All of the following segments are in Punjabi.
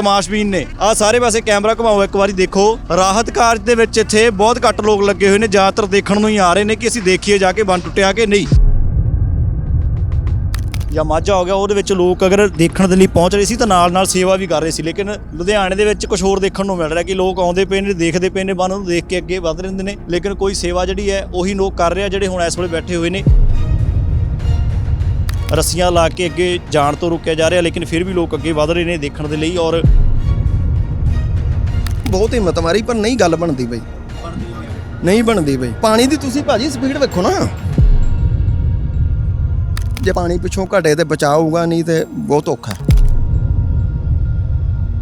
ਤਮਾਸ਼ਬੀਨ ਨੇ। ਆ ਸਾਰੇ ਪਾਸੇ ਕੈਮਰਾ ਘੁਮਾਓ, ਇੱਕ ਵਾਰੀ ਦੇਖੋ। ਰਾਹਤ ਕਾਰਜ ਦੇ ਵਿੱਚ ਇੱਥੇ ਬਹੁਤ ਘੱਟ ਲੋਕ ਲੱਗੇ ਹੋਏ ਨੇ, ਜ਼ਿਆਦਾਤਰ ਦੇਖਣ ਨੂੰ ਹੀ ਆ ਰਹੇ ਨੇ ਕਿ ਅਸੀਂ ਦੇਖੀਏ ਜਾ ਕੇ ਬੰਨ ਟੁੱਟਿਆ ਕਿ ਨਹੀਂ। ਜਾਂ ਮਾਝਾ ਹੋ ਗਿਆ, ਉਹਦੇ ਵਿੱਚ ਲੋਕ ਅਗਰ ਦੇਖਣ ਦੇ ਲਈ ਪਹੁੰਚ ਰਹੇ ਸੀ ਤਾਂ ਨਾਲ ਨਾਲ ਸੇਵਾ ਵੀ ਕਰ ਰਹੇ ਸੀ, ਲੇਕਿਨ ਲੁਧਿਆਣੇ ਦੇ ਵਿੱਚ ਕੁਝ ਹੋਰ ਦੇਖਣ ਨੂੰ ਮਿਲ ਰਿਹਾ ਕਿ ਲੋਕ ਆਉਂਦੇ ਪਏ ਨੇ, ਦੇਖਦੇ ਪਏ ਨੇ, ਬੰਨ ਨੂੰ ਦੇਖ ਕੇ ਅੱਗੇ ਵਧ ਰਹਿੰਦੇ ਨੇ, ਲੇਕਿਨ ਕੋਈ ਸੇਵਾ ਜਿਹੜੀ ਹੈ, ਉਹੀ ਲੋਕ ਕਰ ਰਹੇ ਆ ਜਿਹੜੇ ਹੁਣ ਇਸ ਵੇਲੇ ਬੈਠੇ ਹੋਏ ਨੇ। ਰੱਸੀਆਂ ਲਾ ਕੇ ਅੱਗੇ ਜਾਣ ਤੋਂ ਰੁਕਿਆ ਜਾ ਰਿਹਾ ਲੇਕਿਨ ਫਿਰ ਵੀ ਲੋਕ ਅੱਗੇ ਵਧ ਰਹੇ ਨੇ ਦੇਖਣ ਦੇ ਲਈ ਔਰ ਬਹੁਤ ਹਿੰਮਤ ਮਾਰੀ ਪਰ ਨਹੀਂ ਗੱਲ ਬਣਦੀ ਬਈ। ਨਹੀਂ ਬਣਦੀ ਬਈ। ਪਾਣੀ ਦੀ ਤੁਸੀਂ ਭਾਜੀ ਸਪੀਡ ਵੇਖੋ ਨਾ। ਜੇ ਪਾਣੀ ਪਿੱਛੋਂ ਘਟੇ ਤੇ ਬਚਾਊਗਾ ਨਹੀਂ ਤੇ ਬਹੁਤ ਔਖਾ।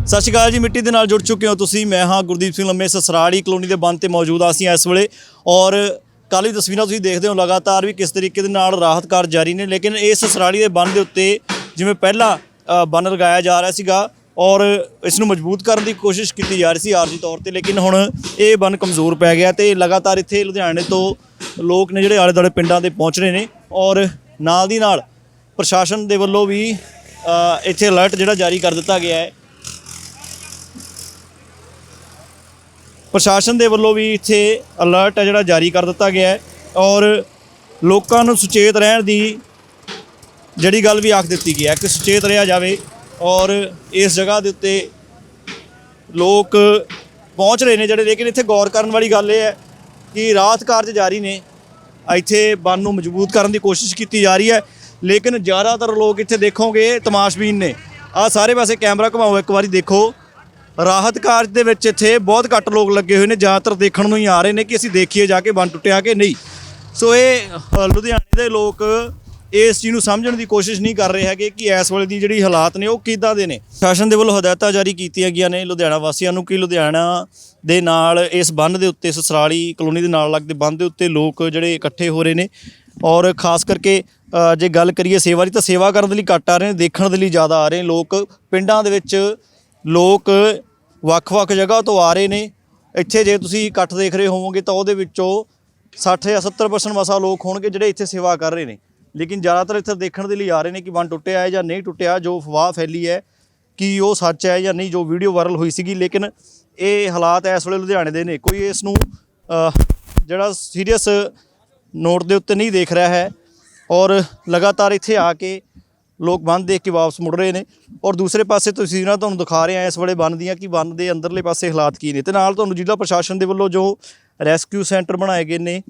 ਸਤਿ ਸ਼੍ਰੀ ਅਕਾਲ ਜੀ ਮਿੱਟੀ ਦੇ ਨਾਲ ਜੁੜ ਚੁੱਕੇ ਹੋ ਤੁਸੀਂ। ਮੈਂ ਹਾਂ ਗੁਰਦੀਪ ਸਿੰਘ ਲੰਮੇ ਸਸਰਾੜੀ ਕਲੋਨੀ ਦੇ ਬੰਦ ਤੇ ਮੌਜੂਦ ਹਾਂ ਅਸੀਂ ਇਸ ਵੇਲੇ। ਔਰ ਕਾਲੀ ਤਸਵੀਰਾਂ ਤੁਸੀਂ ਦੇਖਦੇ ਹੋ ਲਗਾਤਾਰ ਵੀ ਕਿਸ ਤਰੀਕੇ ਦੇ ਨਾਲ ਰਾਹਤ ਕਾਰਜ ਜਾਰੀ ਨੇ, ਲੇਕਿਨ ਇਸ ਸਰਾਲੀ ਦੇ ਬੰਨ ਦੇ ਉੱਤੇ ਜਿਵੇਂ ਪਹਿਲਾਂ ਬੰਨ ਲਗਾਇਆ ਜਾ ਰਿਹਾ ਸੀਗਾ ਔਰ ਇਸ ਨੂੰ ਮਜ਼ਬੂਤ ਕਰਨ ਦੀ ਕੋਸ਼ਿਸ਼ ਕੀਤੀ ਜਾ ਰਹੀ ਸੀ ਆਰਜੀ ਤੌਰ ਤੇ, ਲੇਕਿਨ ਹੁਣ ਇਹ ਬੰਨ ਕਮਜ਼ੋਰ ਪੈ ਗਿਆ ਤੇ ਲਗਾਤਾਰ ਇੱਥੇ ਲੁਧਿਆਣੇ ਤੋਂ ਲੋਕ ਨੇ ਜਿਹੜੇ ਆਲੇ ਦੁਆਲੇ ਪਿੰਡਾਂ ਦੇ ਪਹੁੰਚ ਰਹੇ ਨੇ ਔਰ ਨਾਲ ਦੀ ਨਾਲ ਪ੍ਰਸ਼ਾਸਨ ਦੇ ਵੱਲੋਂ ਵੀ ਇੱਥੇ ਅਲਰਟ ਜਿਹੜਾ ਜਾਰੀ ਕਰ ਦਿੱਤਾ ਗਿਆ ਹੈ। ਪ੍ਰਸ਼ਾਸਨ ਦੇ ਵੱਲੋਂ ਵੀ ਇੱਥੇ ਅਲਰਟ ਹੈ ਜਿਹੜਾ ਜਾਰੀ ਕਰ ਦਿੱਤਾ ਗਿਆ ਹੈ ਔਰ ਲੋਕਾਂ ਨੂੰ ਸੁਚੇਤ ਰਹਿਣ ਦੀ ਜਿਹੜੀ ਗੱਲ ਵੀ ਆਖ ਦਿੱਤੀ ਗਈ ਹੈ ਕਿ ਸੁਚੇਤ ਰਿਹਾ ਜਾਵੇ ਔਰ ਇਸ ਜਗ੍ਹਾ ਦੇ ਉੱਤੇ ਲੋਕ ਪਹੁੰਚ ਰਹੇ ਨੇ ਜਿਹੜੇ, ਲੇਕਿਨ ਇੱਥੇ ਗੌਰ ਕਰਨ ਵਾਲੀ ਗੱਲ ਇਹ ਹੈ ਕਿ ਰਾਤ ਕਾਰਜ ਜਾਰੀ ਨੇ। ਇੱਥੇ ਬੰਨ ਨੂੰ ਮਜ਼ਬੂਤ ਕਰਨ ਦੀ ਕੋਸ਼ਿਸ਼ ਕੀਤੀ ਜਾ ਰਹੀ ਹੈ, ਲੇਕਿਨ ਜ਼ਿਆਦਾਤਰ ਲੋਕ ਇੱਥੇ ਦੇਖੋਗੇ ਤਮਾਸ਼ਬੀਨ ਨੇ। ਆ ਸਾਰੇ ਪਾਸੇ ਕੈਮਰਾ ਘੁਮਾਓ, ਇੱਕ ਵਾਰੀ ਦੇਖੋ। ਰਾਹਤ ਕਾਰਜ ਦੇ ਵਿੱਚ ਇੱਥੇ ਬਹੁਤ ਘੱਟ ਲੋਕ ਲੱਗੇ ਹੋਏ ਨੇ ਜ਼ਿਆਦਾਤਰ ਦੇਖਣ ਨੂੰ ਹੀ ਆ ਰਹੇ ਨੇ ਕਿ ਅਸੀਂ ਦੇਖੀਏ ਜਾ ਕੇ ਬੰਨ ਟੁੱਟਿਆ ਕਿ ਨਹੀਂ। ਸੋ ਇਹ ਅ, ਲੁਧਿਆਣੇ ਦੇ ਲੋਕ ਇਸ ਚੀਜ਼ ਨੂੰ ਸਮਝਣ ਦੀ ਕੋਸ਼ਿਸ਼ ਨਹੀਂ ਕਰ ਰਹੇ ਹੈਗੇ ਕਿ ਇਸ ਵੇਲੇ ਦੀ ਜਿਹੜੀ ਹਾਲਾਤ ਨੇ ਉਹ ਕਿੱਦਾਂ ਦੇ ਨੇ। ਸ਼ਾਸਨ ਦੇ ਵੱਲੋਂ ਹਦਾਇਤਾਂ ਜਾਰੀ ਕੀਤੀਆਂ ਗਈਆਂ ਨੇ ਲੁਧਿਆਣਾ ਵਾਸੀਆਂ ਨੂੰ ਕਿ ਲੁਧਿਆਣਾ ਦੇ ਨਾਲ ਇਸ ਬੰਨ ਦੇ ਉੱਤੇ ਸਸਰਾਲੀ ਕਲੋਨੀ ਦੇ ਨਾਲ ਲੱਗਦੇ ਬੰਨ ਦੇ ਉੱਤੇ ਲੋਕ ਜਿਹੜੇ ਇਕੱਠੇ ਹੋ ਰਹੇ ਨੇ। ਔਰ ਖਾਸ ਕਰਕੇ ਜੇ ਗੱਲ ਕਰੀਏ ਸੇਵਾ ਦੀ ਤਾਂ ਸੇਵਾ ਕਰਨ ਦੇ ਲਈ ਘੱਟ ਆ ਰਹੇ ਨੇ ਦੇਖਣ ਦੇ ਲਈ ਜ਼ਿਆਦਾ ਆ ਰਹੇ ਨੇ। ਲੋਕ ਪਿੰਡਾਂ ਦੇ ਵਿੱਚ ਲੋਕ ਵੱਖ-ਵੱਖ ਜਗ੍ਹਾ ਤੋਂ ਆ ਰਹੇ ਨੇ। ਇੱਥੇ ਜੇ ਤੁਸੀਂ ਇਕੱਠ ਦੇਖ ਰਹੇ ਹੋਵੋਗੇ ਤਾਂ ਉਹਦੇ ਵਿੱਚੋਂ 60 ਜਾਂ 70% ਮਸਾ ਲੋਕ ਹੋਣਗੇ ਜਿਹੜੇ ਇੱਥੇ ਸੇਵਾ ਕਰ ਰਹੇ ਨੇ। ਲੇਕਿਨ ਜ਼ਿਆਦਾਤਰ ਇੱਥੇ ਦੇਖਣ ਦੇ ਲਈ ਆ ਰਹੇ ਨੇ ਕਿ ਬੰਨ ਟੁੱਟਿਆ ਹੈ ਜਾਂ ਨਹੀਂ ਟੁੱਟਿਆ, ਜੋ ਅਫਵਾਹ ਫੈਲੀ ਹੈ, ਕਿ ਉਹ ਸੱਚ ਹੈ ਜਾਂ ਨਹੀਂ, ਜੋ ਵੀਡੀਓ ਵਾਇਰਲ ਹੋਈ ਸੀਗੀ। ਲੇਕਿਨ ਇਹ ਹਾਲਾਤ ਇਸ ਵੇਲੇ ਲੁਧਿਆਣੇ ਦੇ ਨੇ। ਕੋਈ ਇਸ ਨੂੰ ਜਿਹੜਾ ਸੀਰੀਅਸ ਨੋਟ ਦੇ ਉੱਤੇ ਨਹੀਂ ਦੇਖ ਰਿਹਾ ਹੈ। ਔਰ ਲਗਾਤਾਰ ਇੱਥੇ ਆ ਕੇ ਲੋਕ ਬੰਨ ਦੇਖ ਕੇ ਵਾਪਸ ਮੁੜ ਰਹੇ ਨੇ। ਔਰ ਦੂਸਰੇ ਪਾਸੇ ਤਸਵੀਰਾਂ ਤੁਹਾਨੂੰ ਦਿਖਾ ਰਹੇ ਆ, ਇਸ ਵੇਲੇ ਬੰਨ ਦੀਆਂ ਕਿ ਬੰਨ ਦੇ ਅੰਦਰਲੇ ਪਾਸੇ ਹਾਲਾਤ ਕੀ ਨੇ। ਤੇ ਨਾਲ ਤੁਹਾਨੂੰ ਜ਼ਿਲ੍ਹਾ ਪ੍ਰਸ਼ਾਸਨ ਦੇ ਵੱਲੋਂ ਜੋ ਰੈਸਕਿਊ ਸੈਂਟਰ ਬਣਾਏ ਗਏ ਨੇ,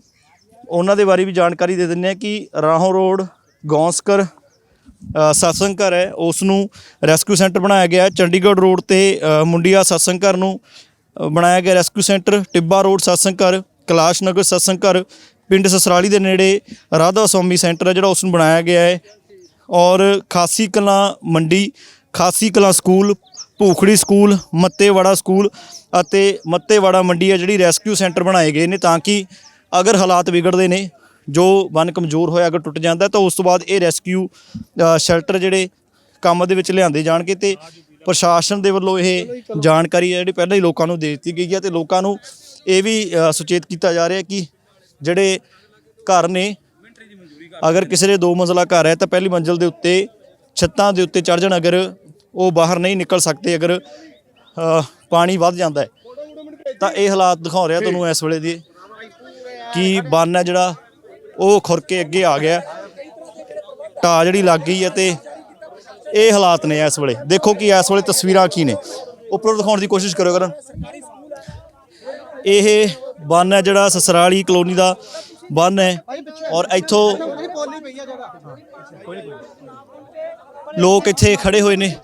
ਉਹਨਾਂ ਦੇ ਬਾਰੇ ਵੀ ਜਾਣਕਾਰੀ ਦੇ ਦਿੰਦੇ ਆ ਕਿ ਰਾਹੋਂ ਰੋਡ, ਗੌਂਸਕਰ ਸਤਸੰਗ ਘਰ ਹੈ, ਉਸ ਨੂੰ ਰੈਸਕਿਊ ਸੈਂਟਰ ਬਣਾਇਆ ਗਿਆ ਹੈ। ਚੰਡੀਗੜ੍ਹ ਰੋਡ ਤੇ ਮੁੰਡੀਆ ਸਤਸੰਗ ਘਰ ਨੂੰ ਬਣਾਇਆ ਗਿਆ ਰੈਸਕਿਊ ਸੈਂਟਰ। ਟਿੱਬਾ ਰੋਡ ਸਤਸੰਗ ਘਰ ਕੈਲਾਸ਼ ਨਗਰ ਸਤਸੰਗ ਘਰ ਪਿੰਡ ਸਸਰਾਲੀ ਦੇ ਨੇੜੇ ਰਾਧਾ ਸਵਾਮੀ ਸੈਂਟਰ ਹੈ, ਜਿਹੜਾ ਉਸ ਨੂੰ ਬਣਾਇਆ ਗਿਆ ਹੈ। ਔਰ ਖਾਸੀ ਕਲਾਂ ਮੰਡੀ, Khasi Kalan school, Bhukhri school, Mattewara school ਅਤੇ ਮੱਤੇਵਾੜਾ ਮੰਡੀ ਹੈ ਜਿਹੜੀ ਰੈਸਕਿਊ ਸੈਂਟਰ ਬਣਾਏ ਗਏ ਨੇ ਤਾਂ ਕਿ ਅਗਰ ਹਾਲਾਤ ਵਿਗੜਦੇ ਨੇ, ਜੋ ਬੰਨ ਕਮਜ਼ੋਰ ਹੋਇਆ ਅਗਰ ਟੁੱਟ ਜਾਂਦਾ ਤਾਂ ਉਸ ਤੋਂ ਬਾਅਦ ਇਹ ਰੈਸਕਿਊ ਸ਼ੈਲਟਰ ਜਿਹੜੇ ਕੰਮ ਦੇ ਵਿੱਚ ਲਿਆਂਦੇ ਜਾਣਗੇ ਤੇ ਪ੍ਰਸ਼ਾਸਨ ਦੇ ਵੱਲੋਂ ਇਹ ਜਾਣਕਾਰੀ ਹੈ ਜਿਹੜੀ ਪਹਿਲਾਂ ਹੀ ਲੋਕਾਂ ਨੂੰ ਦੇ ਦਿੱਤੀ ਗਈ ਹੈ ਤੇ ਲੋਕਾਂ ਨੂੰ ਇਹ ਵੀ ਸੁਚੇਤ ਕੀਤਾ ਜਾ ਰਿਹਾ ਕਿ ਜਿਹੜੇ ਘਰ ਨੇ ਅਗਰ ਕਿਸੇ ਦੇ ਦੋ ਮੰਜ਼ਲਾ ਘਰ ਹੈ ਤਾਂ ਪਹਿਲੀ ਮੰਜ਼ਲ ਦੇ ਉੱਤੇ ਛੱਤਾਂ ਦੇ ਉੱਤੇ ਚੜ ਜਾਣ ਅਗਰ ਉਹ ਬਾਹਰ ਨਹੀਂ ਨਿਕਲ ਸਕਦੇ ਅਗਰ ਪਾਣੀ ਵੱਧ ਜਾਂਦਾ ਹੈ। ਤਾਂ ਇਹ ਹਾਲਾਤ ਦਿਖਾ ਰਿਹਾ ਤੁਹਾਨੂੰ ਇਸ ਵੇਲੇ ਦੀ। ਕਿ ਬੰਨ ਹੈ ਜਿਹੜਾ ਉਹ ਖੁਰ ਕੇ ਅੱਗੇ ਆ ਗਿਆ। ਢਾਹ ਜਿਹੜੀ ਲੱਗ ਗਈ ਹੈ ਤੇ ਇਹ ਹਾਲਾਤ ਨੇ ਇਸ ਵੇਲੇ। ਦੇਖੋ ਕਿ ਇਸ ਵੇਲੇ ਤਸਵੀਰਾਂ ਕੀ ਨੇ। ਉੱਪਰੋਂ ਦਿਖਾਉਣ ਦੀ ਕੋਸ਼ਿਸ਼ ਕਰਿਓ ਕਰਨ ਇਹ ਬੰਨ ਹੈ ਜਿਹੜਾ ਸਸਰਾਲੀ ਕਲੋਨੀ ਦਾ ਬੰਨ ਹੈ ਔਰ ਇੱਥੋਂ ਲੋਕ ਇੱਥੇ ਖੜੇ ਹੋਏ ਨੇ।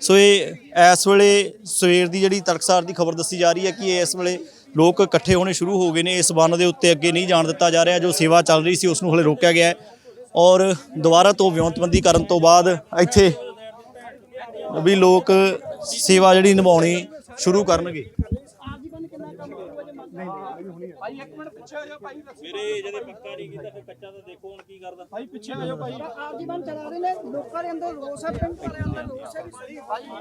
ਸੋ ਇਹ ਇਸ ਵੇਲੇ ਸਵੇਰ ਦੀ ਜਿਹੜੀ ਤੜਕਸਾਰ ਦੀ ਖਬਰ ਦੱਸੀ ਜਾ ਰਹੀ ਹੈ ਕਿ ਇਸ ਵੇਲੇ ਲੋਕ ਇਕੱਠੇ ਹੋਣੇ ਸ਼ੁਰੂ ਹੋ ਗਏ ਨੇ। ਇਸ ਬੰਨ ਦੇ ਉੱਤੇ ਅੱਗੇ ਨਹੀਂ ਜਾਣ ਦਿੱਤਾ ਜਾ ਰਿਹਾ। ਜੋ ਸੇਵਾ ਚੱਲ ਰਹੀ ਸੀ ਉਸ ਨੂੰ ਹਲੇ ਰੋਕਿਆ ਗਿਆ ਹੈ। ਔਰ ਦੁਬਾਰਾ ਤੋਂ ਵਿਉਂਤਬੰਦੀ ਕਰਨ ਤੋਂ ਬਾਅਦ ਇੱਥੇ ਵੀ ਲੋਕ ਸੇਵਾ ਜਿਹੜੀ ਨਿਭਾਉਣੀ ਸ਼ੁਰੂ ਕਰਨਗੇ। ਮੇਰੇ ਜਿਹਦੇ ਪੱਕਾ ਨਹੀਂ ਕੀਤਾ ਫਿਰ ਕੱਚਾ ਤਾਂ ਦੇਖੋ ਹੁਣ ਕੀ ਕਰਦਾ। ਭਾਈ ਪਿੱਛੇ ਆ ਜਾਓ ਭਾਈ। ਆਪਦੀ ਬੰਨ ਚਲਾ ਰਹੇ ਨੇ। ਲੋਕਾਂ ਦੇ ਅੰਦਰ ਰੋਸ ਹੈ ਪਿੰਡ ਵਾਲਿਆਂ ਅੰਦਰ ਰੋਸ ਹੈ ਵੀ ਸਹੀ ਭਾਈ ਆ।